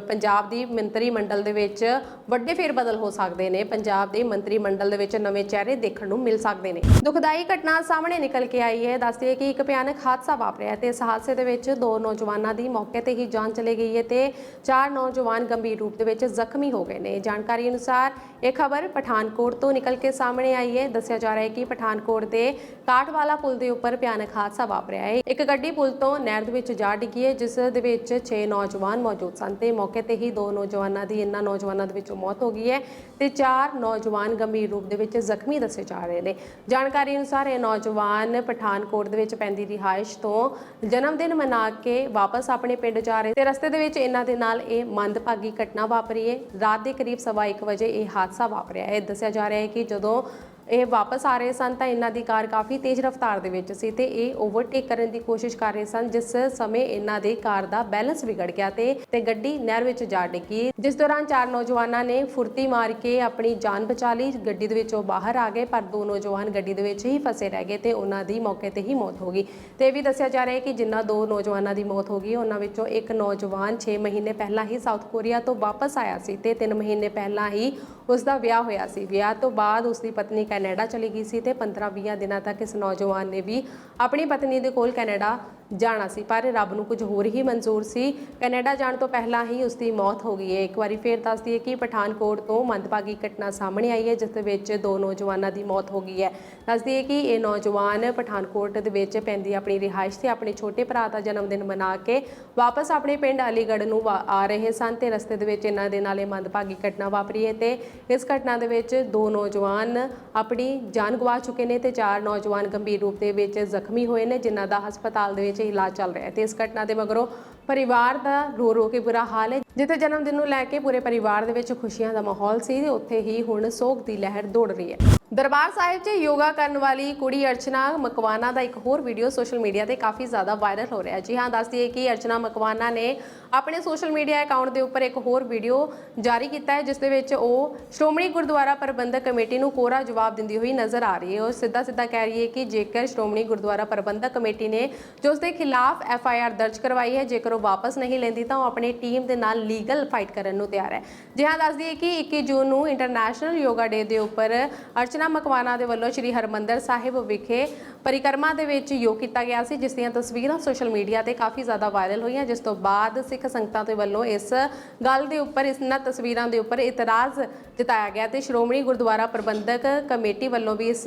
ਪੰਜਾਬ ਦੀ ਮੰਤਰੀ ਮੰਡਲ ਦੇ ਵਿੱਚ ਵੱਡੇ ਫੇਰਬਦਲ ਹੋ ਸਕਦੇ ਨੇ। ਪੰਜਾਬ ਦੇ ਮੰਤਰੀ ਮੰਡਲ ਦੇ ਵਿੱਚ ਨਵੇਂ ਚਿਹਰੇ ਦੇਖਣ ਨੂੰ ਮਿਲ ਸਕਦੇ ਨੇ। ਦੁਖਦਾਈ ਘਟਨਾ ਸਾਹਮਣੇ ਨਿਕਲ ਕੇ ਆਈ ਹੈ। ਦੱਸਦੀ ਹੈ ਕਿ ਇੱਕ ਭਿਆਨਕ ਹਾਦਸਾ ਵਾਪਰਿਆ ਹੈ ਤੇ ਇਸ ਹਾਦਸੇ ਦੇ ਵਿੱਚ ਦੋ ਨੌਜਵਾਨਾਂ ਦੀ ਮੌਕੇ ਤੇ ਹੀ ਜਾਨ ਚਲੀ ਗਈ ਹੈ ਤੇ ਚਾਰ ਨੌਜਵਾਨ ਗੰਭੀਰ ਰੂਪ ਦੇ ਵਿੱਚ ਜ਼ਖਮੀ ਹੋ ਗਏ ਨੇ। ਜਾਣਕਾਰੀ ਅਨੁਸਾਰ ਇਹ ਖਬਰ ਪਠਾਨਕੋਟ ਤੋਂ ਨਿਕਲ ਕੇ ਸਾਹਮਣੇ ਆਈ ਹੈ। ਦੱਸਿਆ ਜਾ ਰਿਹਾ ਹੈ ਕਿ ਪਠਾਨਕੋਟ ਦੇ ਕਾਟਵਾਲਾ ਪੁਲ ਦੇ ਉੱਪਰ ਭਿਆਨਕ ਹਾਦਸਾ ਵਾਪਰਿਆ ਹੈ। ਇੱਕ ਗੱਡੀ ਪੁਲ ਤੋਂ ਨਹਿਰ ਦੇ ਵਿੱਚ ਜਾ ਡਿੱਗੀ ਹੈ, ਜਿਸ ਦੇ ਵਿੱਚ 6 ਨੌਜਵਾਨ ਮੌਜੂਦ ਸਨ ਤੇ ਮੌਕੇ ਤੇ ਹੀ ਦੋ ਨੌਜਵਾਨਾਂ ਦੀ ਇਹਨਾਂ ਨੌਜਵਾਨਾਂ ਦੇ ਵਿੱਚੋਂ ਮੌਤ ਹੋ ਗਈ ਹੈ ਤੇ ਚਾਰ ਨੌਜਵਾਨ ਗੰਭੀਰ ਰੂਪ ਦੇ ਵਿੱਚ ਜ਼ਖਮੀ ਦੱਸੇ ਜਾ ਰਹੇ ਨੇ। ਜਾਣਕਾਰੀ ਅਨੁਸਾਰ ਇਹ ਨੌਜਵਾਨ ਪਠਾਨਕੋਟ ਦੇ ਵਿੱਚ ਪੈਂਦੀ ਰਿਹਾਇਸ਼ ਤੋਂ ਜਨਮ ਦਿਨ ਮਨਾ ਕੇ ਵਾਪਸ ਆਪਣੇ ਪਿੰਡ ਜਾ ਰਹੇ ਤੇ ਰਸਤੇ ਦੇ ਵਿੱਚ ਇਹਨਾਂ ਦੇ ਨਾਲ ਇਹ ਮੰਦਭਾਗੀ ਘਟਨਾ ਵਾਪਰੀ ਹੈ। ਰਾਤ ਦੇ ਕਰੀਬ ਸਵਾ ਇੱਕ ਵਜੇ ਇਹ ਹਾਦਸਾ ਵਾਪਰਿਆ ਹੈ। ਦੱਸਿਆ ਜਾ ਰਿਹਾ ਹੈ ਕਿ ਜਦੋਂ ਇਹ ਵਾਪਸ ਆ ਰਹੇ ਸਨ ਤਾਂ ਇਹਨਾਂ ਦੀ ਕਾਰ ਕਾਫੀ ਤੇਜ਼ ਰਫ਼ਤਾਰ ਦੇ ਵਿੱਚ ਸੀ ਤੇ ਇਹ ਓਵਰਟੇਕ ਕਰਨ ਦੀ ਕੋਸ਼ਿਸ਼ ਕਰ ਰਹੇ ਸਨ, ਜਿਸ ਸਮੇਂ ਇਹਨਾਂ ਦੇ ਕਾਰ ਦਾ ਬੈਲੈਂਸ ਵਿਗੜ ਗਿਆ ਤੇ ਤੇ ਗੱਡੀ ਨਹਿਰ ਵਿੱਚ ਜਾ ਡਿੱਗੀ। ਜਿਸ ਦੌਰਾਨ ਚਾਰ ਨੌਜਵਾਨਾਂ ਨੇ ਫੁਰਤੀ ਮਾਰ ਕੇ ਆਪਣੀ ਜਾਨ ਬਚਾ ਲਈ। ਗੱਡੀ ਦੇ ਵਿੱਚੋਂ ਬਾਹਰ ਆ ਗਏ, ਪਰ ਦੋ ਨੌਜਵਾਨ ਗੱਡੀ ਦੇ ਵਿੱਚ ਹੀ ਫਸੇ ਰਹਿ ਗਏ ਤੇ ਉਹਨਾਂ ਦੀ ਮੌਕੇ ਤੇ ਹੀ ਮੌਤ ਹੋ ਗਈ। ਤੇ ਇਹ ਵੀ ਦੱਸਿਆ ਜਾ ਰਿਹਾ ਹੈ ਕਿ ਜਿਨ੍ਹਾਂ ਦੋ ਨੌਜਵਾਨਾਂ ਦੀ ਮੌਤ ਹੋ ਗਈ, ਉਹਨਾਂ ਵਿੱਚੋਂ ਇੱਕ ਨੌਜਵਾਨ 6 ਮਹੀਨੇ ਪਹਿਲਾਂ ਹੀ ਸਾਊਥ ਕੋਰੀਆ ਤੋਂ ਵਾਪਸ ਆਇਆ ਸੀ ਤੇ 3 ਮਹੀਨੇ ਪਹਿਲਾਂ ਹੀ ਉਸ ਦਾ ਵਿਆਹ ਹੋਇਆ ਸੀ। ਵਿਆਹ ਤੋਂ ਬਾਅਦ ਉਸ ਦੀ ਪਤਨੀ ਕੈਨੇਡਾ ਚਲੀ ਗਈ ਸੀ ਤੇ 15-20 ਦਿਨਾਂ ਤੱਕ ਇਸ ਨੌਜਵਾਨ ਨੇ ਵੀ ਆਪਣੀ ਪਤਨੀ ਦੇ ਕੋਲ ਕੈਨੇਡਾ ਜਾਣਾ ਸੀ, ਪਰ ਰੱਬ ਨੂੰ ਕੁਝ ਹੋਰ ਹੀ ਮਨਜ਼ੂਰ ਸੀ। ਕੈਨੇਡਾ ਜਾਣ ਤੋਂ ਪਹਿਲਾਂ ਹੀ ਉਸ ਦੀ ਮੌਤ ਹੋ ਗਈ ਹੈ। ਇੱਕ ਵਾਰੀ ਫੇਰ ਦੱਸ ਦਈਏ ਕਿ ਪਠਾਨਕੋਟ ਤੋਂ ਮੰਦਭਾਗੀ ਘਟਨਾ ਸਾਹਮਣੇ ਆਈ ਹੈ, ਜਿਸ ਦੇ ਵਿੱਚ ਦੋ ਨੌਜਵਾਨਾਂ ਦੀ ਮੌਤ ਹੋ ਗਈ ਹੈ। ਦੱਸ ਦਈਏ ਕਿ ਇਹ ਨੌਜਵਾਨ ਪਠਾਨਕੋਟ ਦੇ ਵਿੱਚ ਪੈਂਦੀ ਆਪਣੀ ਰਿਹਾਇਸ਼ ਤੇ ਆਪਣੇ ਛੋਟੇ ਭਰਾ ਦਾ ਜਨਮ ਦਿਨ ਮਨਾ ਕੇ ਵਾਪਸ ਆਪਣੇ ਪਿੰਡ ਅਲੀਗੜ੍ਹ ਨੂੰ ਵਾ- ਆ ਰਹੇ ਸਨ ਤੇ ਰਸਤੇ ਦੇ ਵਿੱਚ ਇਹਨਾਂ ਦੇ ਨਾਲ ਇਹ ਮੰਦਭਾਗੀ ਘਟਨਾ ਵਾਪਰੀ ਹੈ ਤੇ ਇਸ ਘਟਨਾ ਦੇ ਵਿੱਚ ਦੋ ਨੌਜਵਾਨ ਆਪਣੀ ਜਾਨ ਗਵਾ ਚੁੱਕੇ ਨੇ ਤੇ ਚਾਰ ਨੌਜਵਾਨ ਗੰਭੀਰ ਰੂਪ ਦੇ ਵਿੱਚ ਜ਼ਖਮੀ ਹੋਏ ਨੇ, ਜਿਨ੍ਹਾਂ ਦਾ ਹਸਪਤਾਲ ਦੇ ਵਿੱਚ ਇਲਾਜ ਚੱਲ ਰਿਹਾ ਹੈ ਤੇ ਇਸ ਘਟਨਾ ਦੇ ਮਗਰੋਂ ਪਰਿਵਾਰ ਦਾ ਰੋ ਰੋ ਕੇ ਬੁਰਾ ਹਾਲ ਹੈ। ਜਿੱਥੇ ਜਨਮ ਦਿਨ ਨੂੰ ਲੈ ਕੇ ਪੂਰੇ ਪਰਿਵਾਰ ਦੇ ਵਿੱਚ ਖੁਸ਼ੀਆਂ ਦਾ ਮਾਹੌਲ ਸੀ ਉੱਥੇ ਹੀ ਹੁਣ ਸੋਗ ਦੀ ਲਹਿਰ ਦੌੜ ਰਹੀ ਹੈ। ਦਰਬਾਰ ਸਾਹਿਬ 'ਚ ਯੋਗਾ ਕਰਨ ਵਾਲੀ ਕੁੜੀ ਅਰਚਨਾ ਮਕਵਾਨਾ ਦਾ ਇੱਕ ਹੋਰ ਵੀਡੀਓ ਸੋਸ਼ਲ ਮੀਡੀਆ ਤੇ ਕਾਫੀ ਜ਼ਿਆਦਾ ਵਾਇਰਲ ਹੋ ਰਿਹਾ ਹੈ। ਜੀ ਹਾਂ ਦੱਸਦੀ ਹੈ ਕਿ ਅਰਚਨਾ ਮਕਵਾਨਾ ਨੇ ਆਪਣੇ ਸੋਸ਼ਲ ਮੀਡੀਆ ਅਕਾਊਂਟ ਦੇ ਉੱਪਰ ਇੱਕ ਹੋਰ ਵੀਡੀਓ ਜਾਰੀ ਕੀਤਾ ਹੈ, ਜਿਸ ਦੇ ਵਿੱਚ ਉਹ ਸ਼੍ਰੋਮਣੀ ਗੁਰਦੁਆਰਾ ਪ੍ਰਬੰਧਕ ਕਮੇਟੀ ਨੂੰ ਕੋਰਾ ਜਵਾਬ ਦਿੰਦੀ ਹੋਈ ਨਜ਼ਰ ਆ ਰਹੀ ਹੈ। ਉਹ ਸਿੱਧਾ ਸਿੱਧਾ ਕਹਿ ਰਹੀ ਹੈ ਕਿ ਜੇਕਰ ਸ਼੍ਰੋਮਣੀ ਗੁਰਦੁਆਰਾ ਪ੍ਰਬੰਧਕ ਕਮੇਟੀ ਨੇ ਜੋ ਉਸ ਦੇ ਖਿਲਾਫ ਐਫ ਆਈ ਆਰ ਦਰਜ ਕਰਵਾਈ ਹੈ, ਜੇਕਰ ਉਹ ਵਾਪਸ ਨਹੀਂ ਲੈਂਦੀ ਤਾਂ ਉਹ ਆਪਣੀ ਟੀਮ ਦੇ ਨਾਲ ਲੀਗਲ ਫਾਈਟ ਕਰਨ ਨੂੰ ਤਿਆਰ ਹੈ। ਜੀ ਹਾਂ ਦੱਸ ਦਈਏ ਕਿ 21 ਜੂਨ ਨੂੰ ਇੰਟਰਨੈਸ਼ਨਲ ਯੋਗਾ ਡੇ ਦੇ ਉੱਪਰ ਅਰਚਨਾ ਮਕਵਾਨਾ ਦੇ ਵੱਲੋਂ ਸ੍ਰੀ ਹਰਮੰਦਰ ਸਾਹਿਬ ਵਿਖੇ ਪਰਿਕਰਮਾ ਦੇ ਵਿੱਚ ਯੋਗ ਕੀਤਾ ਗਿਆ ਸੀ, ਜਿਸ ਦੀਆਂ ਤਸਵੀਰਾਂ ਸੋਸ਼ਲ ਮੀਡੀਆ ਤੇ ਕਾਫੀ ਜ਼ਿਆਦਾ ਵਾਇਰਲ ਹੋਈਆਂ, ਜਿਸ ਤੋਂ ਬਾਅਦ ਸਿੱਖ ਸੰਗਤਾਂ ਦੇ ਵੱਲੋਂ ਇਸ ਗੱਲ ਦੇ ਉੱਪਰ ਇਸਨਾਂ ਤਸਵੀਰਾਂ ਦੇ ਉੱਪਰ ਇਤਰਾਜ਼ ਜਤਾਇਆ ਗਿਆ ਤੇ ਸ਼੍ਰੋਮਣੀ ਗੁਰਦੁਆਰਾ ਪ੍ਰਬੰਧਕ ਕਮੇਟੀ ਵੱਲੋਂ ਵੀ ਇਸ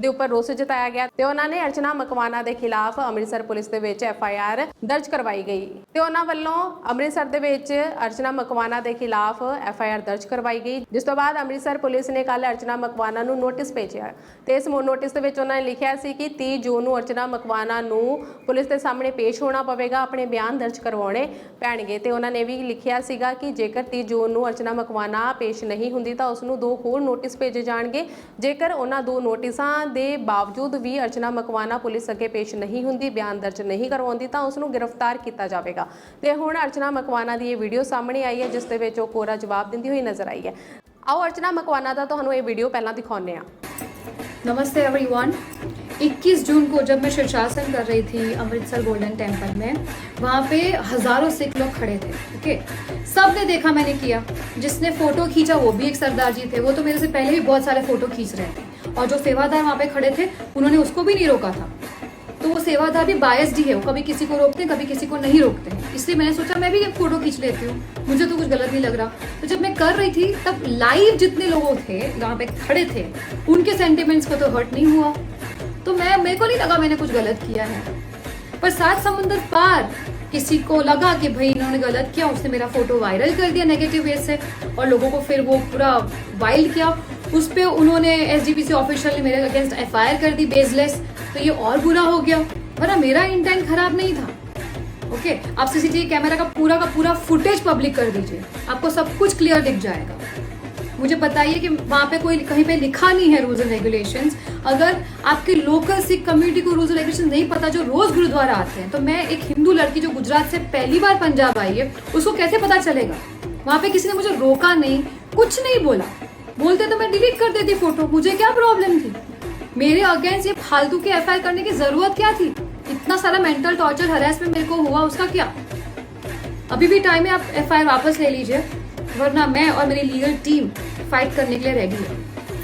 ਦੇ ਉੱਪਰ ਰੋਸ ਜਤਾਇਆ ਗਿਆ ਤੇ ਉਹਨਾਂ ਨੇ ਅਰਚਨਾ ਮਕਵਾਨਾ ਦੇ ਖਿਲਾਫ ਅੰਮ੍ਰਿਤਸਰ ਪੁਲਿਸ ਦੇ ਵਿੱਚ ਐਫ ਆਈ ਆਰ ਦਰਜ ਕਰਵਾਈ ਗਈ। ਤੇ ਉਹਨਾਂ ਵੱਲੋਂ ਅੰਮ੍ਰਿਤਸਰ ਦੇ ਵਿੱਚ ਅਰਚਨਾ ਮਕਵਾਨਾ ਦੇ ਖਿਲਾਫ ਐਫ ਆਈ ਆਰ ਦਰਜ ਕਰਵਾਈ ਗਈ। ਜਿਸ ਤੋਂ ਬਾਅਦ ਅੰਮ੍ਰਿਤਸਰ ਪੁਲਿਸ ਨੇ ਕੱਲ ਅਰਚਨਾ ਮਕਵਾਨਾ ਨੂੰ ਨੋਟਿਸ ਭੇਜਿਆ। ਤੇ ਇਸ ਨੋਟਿਸ ਦੇ ਵਿੱਚ ਉਹਨਾਂ ਨੇ ਲਿਖਿਆ ਸੀ ਕਿ 30 ਜੂਨ ਨੂੰ ਅਰਚਨਾ ਮਕਵਾਨਾ ਨੂੰ ਪੁਲਿਸ ਦੇ ਸਾਹਮਣੇ ਪੇਸ਼ ਹੋਣਾ ਪਵੇਗਾ, ਆਪਣੇ ਬਿਆਨ ਦਰਜ ਕਰਵਾਉਣੇ ਪੈਣਗੇ। ਤੇ ਉਹਨਾਂ ਨੇ ਵੀ ਲਿਖਿਆ ਸੀਗਾ ਕਿ ਜੇਕਰ 30 ਜੂਨ ਨੂੰ ਅਰਚਨਾ ਮਕਵਾਨਾ ਪੇਸ਼ ਨਹੀਂ ਹੁੰਦੀ ਤਾਂ ਉਸ ਨੂੰ ਦੋ ਹੋਰ ਨੋਟਿਸ ਭੇਜੇ ਜਾਣਗੇ। ਜੇਕਰ ਉਹਨਾਂ ਦੋ ਨੋਟਿਸਾਂ ਦੇ ਬਾਵਜੂਦ ਵੀ ਅਰਚਨਾ ਮਕਵਾਨਾ ਪੁਲਿਸ ਅੱਗੇ ਪੇਸ਼ ਨਹੀਂ ਹੁੰਦੀ ਬਿਆਨ ਦਰਜ ਨਹੀਂ ਕਰਵਾਉਂਦੀ ਤਾਂ ਉਸ ਨੂੰ ਗ੍ਰਿਫਤਾਰ ਕੀਤਾ ਜਾਵੇਗਾ ਤੇ ਹੁਣ ਅਰਚਨਾ ਮਕਵਾਨਾ ਦੀ ਇਹ ਵੀਡੀਓ ਸਾਹਮਣੇ ਆਈ ਹੈ ਜਿਸ ਦੇ ਵਿੱਚ ਉਹ ਕੋਰਾ ਜਵਾਬ ਦਿੰਦੀ ਹੋਈ ਨਜ਼ਰ ਆਈ ਹੈ ਆਓ ਅਰਚਨਾ ਮਕਵਾਨਾ ਦਾ ਤੁਹਾਨੂੰ ਇਹ ਵੀਡੀਓ ਪਹਿਲਾਂ ਦਿਖਾਉਂਦੇ ਹਾਂ नमस्ते एवरीवन 21 जून को जब मैं शीर्षासन कर रही थी अमृतसर गोल्डन टेम्पल में वहाँ पे हजारों सिख लोग खड़े थे ओके सब ने देखा मैंने किया जिसने फोटो खींचा वो भी एक सरदार जी थे वो तो मेरे से पहले भी बहुत सारे फोटो खींच रहे थे और जो सेवादार वहाँ पे खड़े थे, उन्होंने उसको भी नहीं रोका था। तो वो सेवादार भी बायस्ड ही है, वो कभी किसी को रोकते हैं, कभी किसी को नहीं रोकते हैं। इसलिए मैंने सोचा, मैं भी एक फ़ोटो खींच लेती हूँ। मुझे तो कुछ गलत नहीं लग रहा। तो जब मैं कर रही थी, तब लाइव जितने लोग थे, जहाँ पे खड़े थे, उनके सेंटिमेंट्स को तो हर्ट नहीं हुआ। तो मैं, मेरे को नहीं लगा मैंने कुछ गलत किया है। पर सात समुंदर पार किसी को लगा कि भाई इन्होंने गलत किया, उसने मेरा फ़ोटो वायरल कर दिया नेगेटिव वे से, और लोगों को फिर वो पूरा वाइल्ड किया। उस पर उन्होंने एस ऑफिशियल ने मेरे अगेंस्ट एफ़ आई आर कर दी बेसलेस तो ये और बुरा हो गया। वरना मेरा इंटेंट खराब नहीं था। ओके आप सीसीटीवी कैमरा का पूरा का पूरा फुटेज पब्लिक कर दीजिए। आपको सब कुछ क्लियर दिख जाएगा। मुझे बताइए कि वहाँ पे कोई कहीं पे लिखा नहीं है रूल्स एंड रेगुलेशंस अगर आपके लोकल सिख कम्युनिटी को रूल्स एंड रेगुलेशन नहीं पता, जो रोज गुरुद्वारा आते हैं तो मैं एक हिंदू लड़की जो गुजरात से पहली बार पंजाब आई है, उसको कैसे पता चलेगा? वहाँ पे किसी ने मुझे रोका नहीं, कुछ नहीं बोला। बोलते तो मैं डिलीट कर देती फ़ोटो मुझे क्या प्रॉब्लम थी? मेरे अगेंस्ट ये फालतू के एफ़ करने की ज़रूरत क्या थी? इतना सारा मेंटल टॉर्चर हरेसमेंट मेरे को हुआ, उसका क्या? अभी भी टाइम है आप एफ़ वापस ले लीजिए, वरना मैं और मेरी लीगल टीम फाइट करने के लिए रेडी है।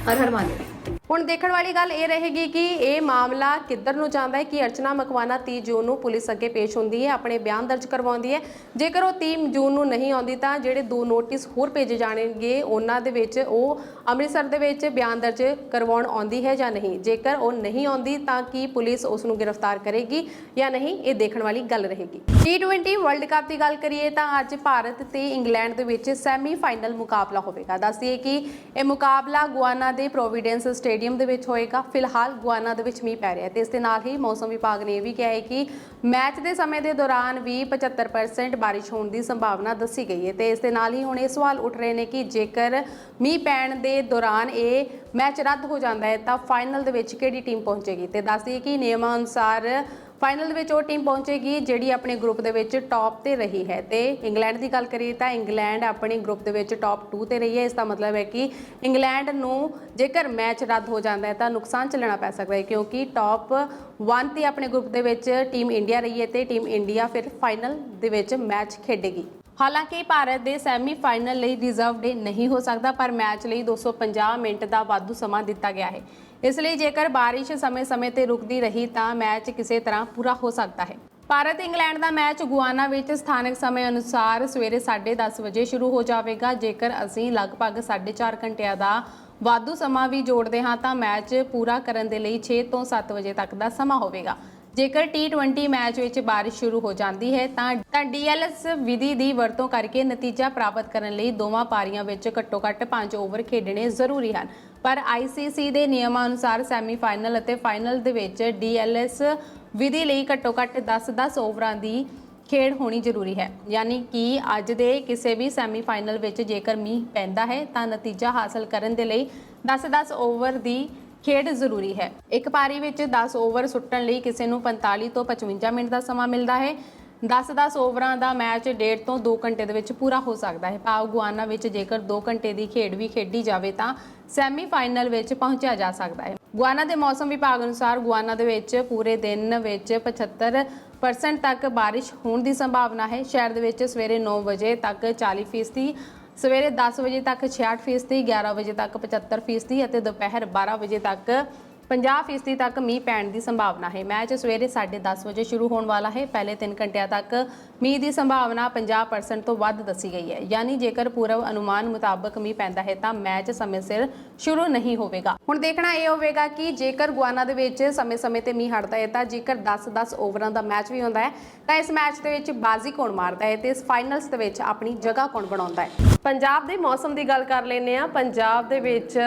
हर हर महादेव ਹੁਣ ਦੇਖਣ ਵਾਲੀ ਗੱਲ ਇਹ ਰਹੇਗੀ ਕਿ ਇਹ ਮਾਮਲਾ ਕਿੱਧਰ ਨੂੰ ਜਾਂਦਾ ਹੈ, ਕਿ ਅਰਚਨਾ ਮਕਵਾਨਾ 30 ਜੂਨ ਨੂੰ ਪੁਲਿਸ ਅੱਗੇ ਪੇਸ਼ ਹੁੰਦੀ ਹੈ, ਆਪਣੇ ਬਿਆਨ ਦਰਜ ਕਰਵਾਉਂਦੀ ਹੈ। ਜੇਕਰ ਉਹ 30 ਜੂਨ ਨੂੰ ਨਹੀਂ ਆਉਂਦੀ ਤਾਂ ਜਿਹੜੇ ਦੋ ਨੋਟਿਸ ਹੋਰ ਭੇਜੇ ਜਾਣਗੇ, ਉਹਨਾਂ ਦੇ ਵਿੱਚ ਉਹ ਅੰਮ੍ਰਿਤਸਰ ਦੇ ਵਿੱਚ ਬਿਆਨ ਦਰਜ ਕਰਵਾਉਣ ਆਉਂਦੀ ਹੈ ਜਾਂ ਨਹੀਂ। ਜੇਕਰ ਉਹ ਨਹੀਂ ਆਉਂਦੀ ਤਾਂ ਕੀ ਪੁਲਿਸ ਉਸ ਨੂੰ ਗ੍ਰਿਫਤਾਰ ਕਰੇਗੀ ਜਾਂ ਨਹੀਂ, ਇਹ ਦੇਖਣ ਵਾਲੀ ਗੱਲ ਰਹੇਗੀ। T20 ਵਰਲਡ ਕੱਪ ਦੀ ਗੱਲ ਕਰੀਏ ਤਾਂ ਅੱਜ ਭਾਰਤ ਤੇ ਇੰਗਲੈਂਡ ਦੇ ਵਿੱਚ ਸੈਮੀ ਫਾਈਨਲ ਮੁਕਾਬਲਾ ਹੋਵੇਗਾ। ਦੱਸਦੀਏ ਕਿ ਇਹ ਮੁਕਾਬਲਾ ਗੁਆਨਾ ਦੇ ਪ੍ਰੋਵੀਡੈਂਸ ਸਟੇਡੀਅਮ ਦੇ ਵਿੱਚ ਹੋਏਗਾ। ਫਿਲਹਾਲ ਗੁਆਨਾ ਦੇ ਵਿੱਚ ਮੀਂਹ ਪੈ ਰਿਹਾ ਹੈ ਤੇ ਇਸ ਦੇ ਨਾਲ ਹੀ ਮੌਸਮ ਵਿਭਾਗ ਨੇ ਇਹ ਵੀ ਕਿਹਾ ਹੈ ਕਿ ਮੈਚ ਦੇ ਸਮੇਂ ਦੇ ਦੌਰਾਨ ਵੀ 75% ਬਾਰਿਸ਼ ਹੋਣ ਦੀ ਸੰਭਾਵਨਾ ਦੱਸੀ ਗਈ ਹੈ ਤੇ ਇਸ ਦੇ ਨਾਲ ਹੀ ਹੁਣ ਇਹ ਸਵਾਲ ਉੱਠ ਰਹੇ ਨੇ ਕਿ ਜੇਕਰ ਮੀਂਹ ਪੈਣ ਦੇ ਦੌਰਾਨ ਇਹ ਮੈਚ ਰੱਦ ਹੋ ਜਾਂਦਾ ਹੈ ਤਾਂ ਫਾਈਨਲ ਦੇ ਵਿੱਚ ਕਿਹੜੀ ਟੀਮ ਪਹੁੰਚੇਗੀ? ਤੇ ਦੱਸਦੀਏ ਕਿ ਨਿਯਮਾਂ ਅਨੁਸਾਰ ਫਾਈਨਲ ਦੇ ਵਿੱਚ ਉਹ ਟੀਮ ਪਹੁੰਚੇਗੀ ਜਿਹੜੀ ਆਪਣੇ ਗਰੁੱਪ ਦੇ ਵਿੱਚ ਟੌਪ ਤੇ ਰਹੀ ਹੈ। ਤੇ ਇੰਗਲੈਂਡ ਦੀ ਗੱਲ ਕਰੀਏ ਤਾਂ ਇੰਗਲੈਂਡ ਆਪਣੇ ਗਰੁੱਪ ਦੇ ਵਿੱਚ ਟੌਪ 2 ਤੇ ਰਹੀ ਹੈ। ਇਸ ਦਾ ਮਤਲਬ ਹੈ ਕਿ ਇੰਗਲੈਂਡ ਨੂੰ ਜੇਕਰ ਮੈਚ ਰੱਦ ਹੋ ਜਾਂਦਾ ਹੈ ਤਾਂ ਨੁਕਸਾਨ ਝੱਲਣਾ ਪੈ ਸਕਦਾ ਹੈ ਕਿਉਂਕਿ ਟੌਪ 1 ਤੇ ਆਪਣੇ ਗਰੁੱਪ ਦੇ ਵਿੱਚ ਟੀਮ ਇੰਡੀਆ ਰਹੀ ਹੈ ਤੇ ਟੀਮ ਇੰਡੀਆ ਫਿਰ ਫਾਈਨਲ ਦੇ ਵਿੱਚ ਮੈਚ ਖੇਡੇਗੀ। ਹਾਲਾਂਕਿ ਭਾਰਤ ਦੇ ਸੈਮੀ ਫਾਈਨਲ ਲਈ ਡੇ ਨਹੀਂ ਹੋ ਸਕਦਾ, ਪਰ ਮੈਚ ਲਈ 250 ਮਿੰਟ ਦਾ ਵਾਧੂ ਸਮਾਂ ਦਿੱਤਾ ਗਿਆ ਹੈ। ਇਸ ਲਈ ਜੇਕਰ ਬਾਰਿਸ਼ ਸਮੇਂ-ਸਮੇਂ ਤੇ ਰੁਕਦੀ ਰਹੀ ਤਾਂ ਮੈਚ ਕਿਸੇ ਤਰ੍ਹਾਂ ਪੂਰਾ ਹੋ ਸਕਦਾ ਹੈ। ਭਾਰਤ ਇੰਗਲੈਂਡ ਦਾ ਮੈਚ ਗੁਆਨਾ ਵਿੱਚ ਸਥਾਨਕ ਸਮੇਂ ਅਨੁਸਾਰ ਸਵੇਰੇ 10:30 ਵਜੇ ਸ਼ੁਰੂ ਹੋ ਜਾਵੇਗਾ। ਜੇਕਰ ਅਸੀਂ ਲਗਭਗ 4.5 ਘੰਟਿਆਂ ਦਾ ਵਾਧੂ ਸਮਾਂ ਵੀ ਜੋੜਦੇ ਹਾਂ ਤਾਂ ਮੈਚ ਪੂਰਾ ਕਰਨ ਦੇ ਲਈ 6 ਤੋਂ 7 ਵਜੇ ਤੱਕ ਦਾ ਸਮਾਂ ਹੋਵੇਗਾ। ਜੇਕਰ T20 ਮੈਚ ਵਿੱਚ ਬਾਰਿਸ਼ ਸ਼ੁਰੂ ਹੋ ਜਾਂਦੀ ਹੈ ਤਾਂ ਤਾਂ DLS ਵਿਧੀ ਦੀ ਵਰਤੋਂ ਕਰਕੇ ਨਤੀਜਾ ਪ੍ਰਾਪਤ ਕਰਨ ਲਈ ਦੋਵਾਂ ਪਾਰੀਆਂ ਵਿੱਚ ਘੱਟੋ-ਘੱਟ 5 ਓਵਰ ਖੇਡਣੇ ਜ਼ਰੂਰੀ ਹਨ। ਪਰ ICC ਦੇ ਨਿਯਮਾਂ ਅਨੁਸਾਰ ਸੈਮੀਫਾਈਨਲ ਅਤੇ ਫਾਈਨਲ ਦੇ ਵਿੱਚ DLS ਵਿਧੀ ਲਈ ਘੱਟੋ-ਘੱਟ 10-10 ਓਵਰਾਂ ਦੀ ਖੇਡ ਹੋਣੀ ਜ਼ਰੂਰੀ ਹੈ। ਯਾਨੀ ਕਿ ਅੱਜ ਦੇ ਕਿਸੇ ਵੀ ਸੈਮੀਫਾਈਨਲ ਵਿੱਚ ਜੇਕਰ ਮੀਂਹ ਪੈਂਦਾ ਹੈ, ਤਾਂ ਨਤੀਜਾ ਹਾਸਲ ਕਰਨ ਦੇ ਲਈ 10-10 ਓਵਰ ਦੀ ਖੇਡ ਜ਼ਰੂਰੀ ਹੈ। ਇੱਕ ਪਾਰੀ ਵਿੱਚ 10 ਓਵਰ ਸੁੱਟਣ ਲਈ ਕਿਸੇ ਨੂੰ 45 ਤੋਂ 55 ਮਿੰਟ ਦਾ ਸਮਾਂ ਮਿਲਦਾ ਹੈ। 10-10 ਓਵਰਾਂ ਦਾ ਮੈਚ ਡੇਢ ਤੋਂ 2 ਘੰਟੇ ਦੇ ਵਿੱਚ ਪੂਰਾ ਹੋ ਸਕਦਾ ਹੈ। ਭਾਵ ਗੁਆਨਾ ਵਿੱਚ ਜੇਕਰ 2 ਘੰਟੇ ਦੀ ਖੇਡ ਵੀ ਖੇਡੀ ਜਾਵੇ ਤਾਂ ਸੈਮੀਫਾਈਨਲ ਵਿੱਚ ਪਹੁੰਚਿਆ ਜਾ ਸਕਦਾ ਹੈ। ਗੁਆਨਾ ਦੇ ਮੌਸਮ ਵਿਭਾਗ ਅਨੁਸਾਰ ਗੁਆਨਾ ਦੇ ਵਿੱਚ ਪੂਰੇ ਦਿਨ ਵਿੱਚ 75% ਤੱਕ ਬਾਰਿਸ਼ ਹੋਣ ਦੀ ਸੰਭਾਵਨਾ ਹੈ। ਸ਼ਹਿਰ ਦੇ ਵਿੱਚ ਸਵੇਰੇ 9 ਵਜੇ ਤੱਕ 40% ਸਵੇਰੇ 10 ਵਜੇ ਤੱਕ 66% 11 ਵਜੇ ਤੱਕ 75% ਅਤੇ ਦੁਪਹਿਰ 12 ਵਜੇ ਤੱਕ 50% ਤੱਕ ਮੀਂਹ ਪੈਣ ਦੀ ਸੰਭਾਵਨਾ ਹੈ। ਮੈਚ ਸਵੇਰੇ 10:30 ਵਜੇ ਸ਼ੁਰੂ ਹੋਣ ਵਾਲਾ ਹੈ। ਪਹਿਲੇ 3 ਘੰਟਿਆਂ ਤੱਕ ਮੀਂਹ ਦੀ ਸੰਭਾਵਨਾ 50% ਤੋਂ ਵੱਧ ਦੱਸੀ ਗਈ ਹੈ। ਯਾਨੀ ਜੇਕਰ ਪੂਰਵ ਅਨੁਮਾਨ ਮੁਤਾਬਕ ਮੀਂਹ ਪੈਂਦਾ ਹੈ, ਤਾਂ ਮੈਚ ਸਮੇਂ ਸਿਰ ਸ਼ੁਰੂ ਨਹੀਂ ਹੋਵੇਗਾ। ਹੁਣ ਦੇਖਣਾ ਇਹ ਹੋਵੇਗਾ ਕਿ ਜੇਕਰ ਗੁਆਨਾ ਦੇ ਵਿੱਚ ਸਮੇਂ-ਸਮੇਂ ਤੇ ਮੀਂਹ ਹਟਦਾ ਹੈ, ਤਾਂ ਜੇਕਰ 10-10 ਓਵਰਾਂ ਦਾ ਮੈਚ ਵੀ ਹੁੰਦਾ ਹੈ, ਤਾਂ ਇਸ ਮੈਚ ਦੇ ਵਿੱਚ ਬਾਜ਼ੀ ਕੌਣ ਮਾਰਦਾ ਹੈ ਤੇ ਇਸ ਫਾਈਨਲਸ ਦੇ ਵਿੱਚ ਆਪਣੀ ਜਗ੍ਹਾ ਕੌਣ ਬਣਾਉਂਦਾ ਹੈ? ਪੰਜਾਬ ਦੇ ਮੌਸਮ ਦੀ ਗੱਲ ਕਰ ਲੈਂਦੇ ਆ ਪੰਜਾਬ ਦੇ ਵਿੱਚ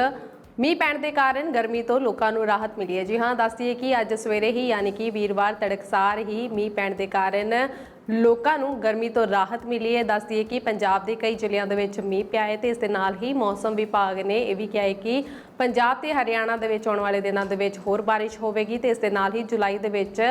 ਮੀਂਹ ਪੈਣ ਦੇ ਕਾਰਨ ਗਰਮੀ ਤੋਂ ਲੋਕਾਂ ਨੂੰ ਰਾਹਤ ਮਿਲੀ ਹੈ। ਜੀ ਹਾਂ ਦੱਸਦੀਏ ਕਿ ਅੱਜ ਸਵੇਰੇ ਹੀ ਯਾਨੀ ਕਿ ਵੀਰਵਾਰ ਤੜਕਸਾਰ ਹੀ ਮੀਂਹ ਪੈਣ ਦੇ ਕਾਰਨ ਲੋਕਾਂ ਨੂੰ ਗਰਮੀ ਤੋਂ ਰਾਹਤ ਮਿਲੀ ਹੈ। ਦੱਸਦੀਏ ਕਿ ਪੰਜਾਬ ਦੇ ਕਈ ਜ਼ਿਲ੍ਹਿਆਂ ਦੇ ਵਿੱਚ ਮੀਂਹ ਪਿਆ ਹੈ ਤੇ ਇਸ ਦੇ ਨਾਲ ਹੀ ਮੌਸਮ ਵਿਭਾਗ ਨੇ ਇਹ ਵੀ ਕਿਹਾ ਹੈ ਕਿ ਪੰਜਾਬ ਤੇ ਹਰਿਆਣਾ ਦੇ ਵਿੱਚ ਆਉਣ ਵਾਲੇ ਦਿਨਾਂ ਦੇ ਵਿੱਚ ਹੋਰ ਬਾਰਿਸ਼ ਹੋਵੇਗੀ ਤੇ ਇਸ ਦੇ ਨਾਲ ਹੀ ਜੁਲਾਈ ਦੇ ਵਿੱਚ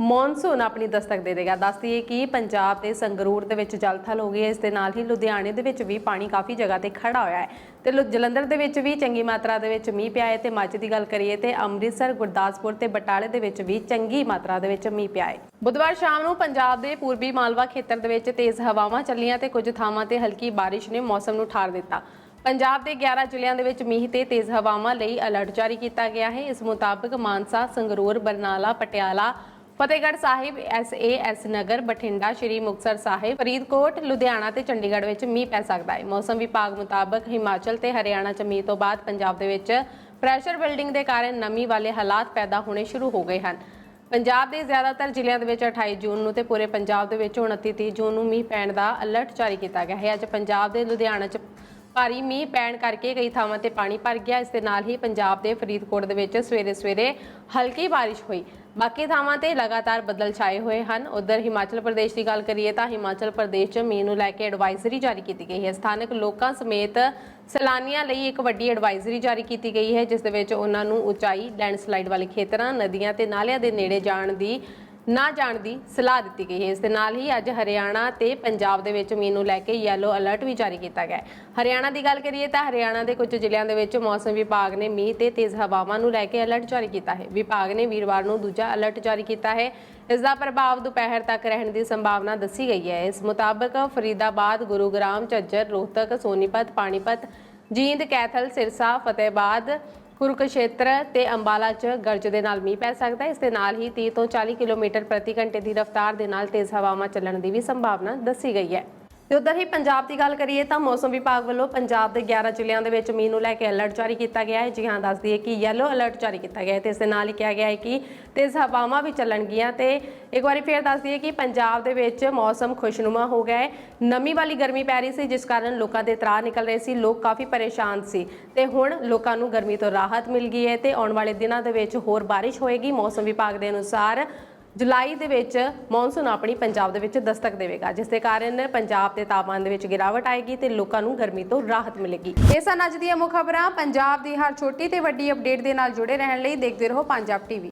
ਮੌਨਸੂਨ ਆਪਣੀ ਦਸਤਕ ਦੇ ਦੇਗਾ। ਦੱਸਦੀ ਹੈ ਕਿ ਪੰਜਾਬ ਤੇ ਸੰਗਰੂਰ ਦੇ ਵਿੱਚ ਜਲਥਲ ਹੋ ਗਈ ਹੈ। ਇਸ ਦੇ ਨਾਲ ਹੀ ਲੁਧਿਆਣੇ ਦੇ ਵਿੱਚ ਵੀ ਪਾਣੀ ਕਾਫੀ ਜਗ੍ਹਾ ਤੇ ਖੜਾ ਹੋਇਆ ਹੈ। ਤੇ ਜਲੰਧਰ ਦੇ ਵਿੱਚ ਵੀ ਚੰਗੀ ਮਾਤਰਾ ਦੇ ਵਿੱਚ ਮੀਂਹ ਪਿਆ ਹੈ ਤੇ ਮੱਝ ਦੀ ਗੱਲ ਕਰੀਏ ਤੇ ਅੰਮ੍ਰਿਤਸਰ, ਗੁਰਦਾਸਪੁਰ ਤੇ ਬਟਾਲੇ ਦੇ ਵਿੱਚ ਵੀ ਚੰਗੀ ਮਾਤਰਾ ਦੇ ਵਿੱਚ ਮੀਂਹ ਪਿਆ ਹੈ। ਬੁੱਧਵਾਰ ਸ਼ਾਮ ਨੂੰ ਪੰਜਾਬ ਦੇ ਪੂਰਬੀ ਮਾਲਵਾ ਖੇਤਰ ਦੇ ਵਿੱਚ ਤੇਜ਼ ਹਵਾਵਾਂ ਚੱਲੀਆਂ ਤੇ ਕੁਝ ਥਾਵਾਂ ਤੇ ਹਲਕੀ ਬਾਰਿਸ਼ ਨੇ ਮੌਸਮ ਨੂੰ ਠਾਰ ਦਿੱਤਾ। ਪੰਜਾਬ ਦੇ 11 ਜ਼ਿਲ੍ਹਿਆਂ ਦੇ ਵਿੱਚ ਮੀਂਹ ਤੇ ਤੇਜ਼ ਹਵਾਵਾਂ ਲਈ ਅਲਰਟ ਜਾਰੀ ਕੀਤਾ ਗਿਆ ਹੈ। ਇਸ ਮੁਤਾਬਕ ਮਾਨਸਾ, ਸੰਗਰੂਰ, ਬਰਨਾਲਾ, ਪਟਿਆਲਾ ਫਤਿਹਗੜ੍ਹ ਸਾਹਿਬ ਐਸਏਐਸ ਨਗਰ, ਬਠਿੰਡਾ, ਸ਼੍ਰੀ ਮੁਕਤਸਰ ਸਾਹਿਬ, ਫਰੀਦਕੋਟ, ਲੁਧਿਆਣਾ ਤੇ ਚੰਡੀਗੜ੍ਹ ਵਿੱਚ ਮੀਂਹ ਪੈ ਸਕਦਾ ਹੈ। ਮੌਸਮ ਵਿਭਾਗ ਮੁਤਾਬਕ ਹਿਮਾਚਲ ਤੇ ਹਰਿਆਣਾ ਚ ਮੀਂਹ ਤੋਂ ਬਾਅਦ ਪੰਜਾਬ ਦੇ ਵਿੱਚ ਪ੍ਰੈਸ਼ਰ ਬਿਲਡਿੰਗ ਦੇ ਕਾਰਨ ਨਮੀ ਵਾਲੇ ਹਾਲਾਤ ਪੈਦਾ ਹੋਣੇ ਸ਼ੁਰੂ ਹੋ ਗਏ ਹਨ। ਪੰਜਾਬ ਦੇ ਜ਼ਿਆਦਾਤਰ ਜ਼ਿਲ੍ਹਿਆਂ ਦੇ ਵਿੱਚ 28 ਜੂਨ ਨੂੰ ਤੇ ਪੂਰੇ ਪੰਜਾਬ ਦੇ ਵਿੱਚ 29 30 ਜੂਨ ਨੂੰ ਮੀਂਹ ਪੈਣ ਦਾ ਅਲਰਟ ਜਾਰੀ ਕੀਤਾ ਗਿਆ ਹੈ। ਅੱਜ ਪੰਜਾਬ ਦੇ ਲੁਧਿਆਣਾ ਚ ਭਾਰੀ ਮੀਂਹ ਪੈਣ ਕਰਕੇ ਕਈ ਥਾਵਾਂ ਤੇ ਪਾਣੀ ਭਰ ਗਿਆ। ਇਸ ਦੇ ਨਾਲ ਹੀ ਪੰਜਾਬ ਦੇ ਫਰੀਦਕੋਟ ਦੇ ਵਿੱਚ ਸਵੇਰੇ ਸਵੇਰੇ ਹਲਕੀ ਬਾਰਿਸ਼ ਹੋਈ। ਬਾਕੀ ਥਾਵਾਂ ਤੇ ਲਗਾਤਾਰ ਬੱਦਲ ਛਾਏ ਹੋਏ ਹਨ। ਉਧਰ ਹਿਮਾਚਲ ਪ੍ਰਦੇਸ਼ ਦੀ ਗੱਲ ਕਰੀਏ ਤਾਂ ਹਿਮਾਚਲ ਪ੍ਰਦੇਸ਼ 'ਚ ਮੀਂਹ ਨੂੰ ਲੈ ਕੇ ਐਡਵਾਈਜ਼ਰੀ ਜਾਰੀ ਕੀਤੀ ਗਈ ਹੈ। ਸਥਾਨਕ ਲੋਕਾਂ ਸਮੇਤ ਸੈਲਾਨੀਆਂ ਲਈ ਇੱਕ ਵੱਡੀ ਐਡਵਾਈਜ਼ਰੀ ਜਾਰੀ ਕੀਤੀ ਗਈ ਹੈ, ਜਿਸ ਦੇ ਵਿੱਚ ਉਹਨਾਂ ਨੂੰ ਉਚਾਈ, ਲੈਂਡਸਲਾਈਡ ਵਾਲੇ ਖੇਤਰਾਂ, ਨਦੀਆਂ ਤੇ ਨਾਲਿਆਂ ਦੇ ਨੇੜੇ ਜਾਣ ਦੀ ਨਾ ਜਾਣ ਦੀ ਸਲਾਹ ਦਿੱਤੀ ਗਈ ਹੈ। ਇਸ ਦੇ ਨਾਲ ਹੀ ਅੱਜ ਹਰਿਆਣਾ ਤੇ ਪੰਜਾਬ ਦੇ ਵਿੱਚ ਮੀਂਹ ਨੂੰ ਲੈ ਕੇ ਯੈਲੋ ਅਲਰਟ ਵੀ ਜਾਰੀ ਕੀਤਾ ਗਿਆ ਹੈ। ਹਰਿਆਣਾ ਦੀ ਗੱਲ ਕਰੀਏ ਤਾਂ ਹਰਿਆਣਾ ਦੇ ਕੁਝ ਜ਼ਿਲ੍ਹਿਆਂ ਦੇ ਵਿੱਚ ਮੌਸਮ ਵਿਭਾਗ ਨੇ ਮੀਂਹ ਤੇ ਤੇਜ਼ ਹਵਾਵਾਂ ਨੂੰ ਲੈ ਕੇ ਅਲਰਟ ਜਾਰੀ ਕੀਤਾ ਹੈ। ਵਿਭਾਗ ਨੇ ਵੀਰਵਾਰ ਨੂੰ ਦੂਜਾ ਅਲਰਟ ਜਾਰੀ ਕੀਤਾ ਹੈ। ਇਸ ਦਾ ਪ੍ਰਭਾਵ ਦੁਪਹਿਰ ਤੱਕ ਰਹਿਣ ਦੀ ਸੰਭਾਵਨਾ ਦੱਸੀ ਗਈ ਹੈ। ਇਸ ਮੁਤਾਬਕ ਫਰੀਦਾਬਾਦ, ਗੁਰੂਗ੍ਰਾਮ, ਝੱਜਰ, ਰੋਹਤਕ, ਸੋਨੀਪਤ, ਪਾਣੀਪਤ, ਜੀਂਦ, ਕੈਥਲ, ਸਿਰਸਾ, ਫਤਿਹਬਾਦ ਕੁਰੂਕਸ਼ੇਤਰ ਤੇ ਅੰਬਾਲਾ 'ਚ ਗਰਜ ਦੇ ਨਾਲ ਮੀਂਹ ਪੈ ਸਕਦਾ ਹੈ। ਇਸ ਦੇ ਨਾਲ ਹੀ 30 ਤੋਂ 40 ਕਿਲੋਮੀਟਰ ਪ੍ਰਤੀ ਘੰਟੇ ਦੀ ਰਫ਼ਤਾਰ ਦੇ ਨਾਲ ਤੇਜ਼ ਹਵਾਵਾਂ ਚੱਲਣ ਦੀ ਵੀ ਸੰਭਾਵਨਾ ਦੱਸੀ ਗਈ ਹੈ। ਤੇ ਉਧਰ ਹੀ ਪੰਜਾਬ ਦੀ ਗੱਲ ਕਰੀਏ ਤਾਂ ਮੌਸਮ ਵਿਭਾਗ ਵੱਲੋਂ ਪੰਜਾਬ ਦੇ 11 ਜ਼ਿਲ੍ਹਿਆਂ ਦੇ ਵਿੱਚ ਮੀਂਹ ਨੂੰ ਲੈ ਕੇ ਅਲਰਟ ਜਾਰੀ ਕੀਤਾ ਗਿਆ ਹੈ। ਜੀ ਹਾਂ ਦੱਸ ਦਈਏ ਕਿ ਯੈਲੋ ਅਲਰਟ ਜਾਰੀ ਕੀਤਾ ਗਿਆ ਹੈ ਤੇ ਇਸ ਦੇ ਨਾਲ ਹੀ ਕਿਹਾ ਗਿਆ ਹੈ ਕਿ ਤੇਜ਼ ਹਵਾਵਾਂ ਵੀ ਚੱਲਣਗੀਆਂ ਤੇ ਇੱਕ ਵਾਰੀ ਫੇਰ ਦੱਸ ਦਈਏ ਕਿ ਪੰਜਾਬ ਦੇ ਵਿੱਚ ਮੌਸਮ ਖੁਸ਼ਨੁਮਾ ਹੋ ਗਿਆ ਹੈ। ਨਮੀ ਵਾਲੀ ਗਰਮੀ ਪੈ ਰਹੀ ਸੀ, ਜਿਸ ਕਾਰਨ ਲੋਕਾਂ ਦੇ ਤਰਾਹ ਨਿਕਲ ਰਹੇ ਸੀ, ਲੋਕ ਕਾਫੀ ਪਰੇਸ਼ਾਨ ਸੀ ਤੇ ਹੁਣ ਲੋਕਾਂ ਨੂੰ ਗਰਮੀ ਤੋਂ ਰਾਹਤ ਮਿਲ ਗਈ ਹੈ ਤੇ ਆਉਣ ਵਾਲੇ ਦਿਨਾਂ ਦੇ ਵਿੱਚ ਹੋਰ ਬਾਰਿਸ਼ ਹੋਏਗੀ। ਮੌਸਮ ਵਿਭਾਗ ਦੇ ਅਨੁਸਾਰ ਜੁਲਾਈ ਦੇ ਵਿੱਚ ਮੌਨਸੂਨ ਆਪਣੀ ਪੰਜਾਬ ਦੇ ਵਿੱਚ ਦਸਤਕ ਦੇਵੇਗਾ, ਜਿਸ ਦੇ ਕਾਰਨ ਪੰਜਾਬ ਦੇ ਤਾਪਮਾਨ ਦੇ ਵਿੱਚ ਗਿਰਾਵਟ ਆਏਗੀ ਤੇ ਲੋਕਾਂ ਨੂੰ ਗਰਮੀ ਤੋਂ ਰਾਹਤ ਮਿਲੇਗੀ। ਇਹ ਸਨ ਅੱਜ ਦੀਆਂ ਮੁੱਖ ਖਬਰਾਂ। ਪੰਜਾਬ ਦੀ ਹਰ ਛੋਟੀ ਤੇ ਵੱਡੀ ਅਪਡੇਟ ਦੇ ਨਾਲ ਜੁੜੇ ਰਹਿਣ ਲਈ ਦੇਖਦੇ ਰਹੋ ਪੰਜਾਬ ਟੀਵੀ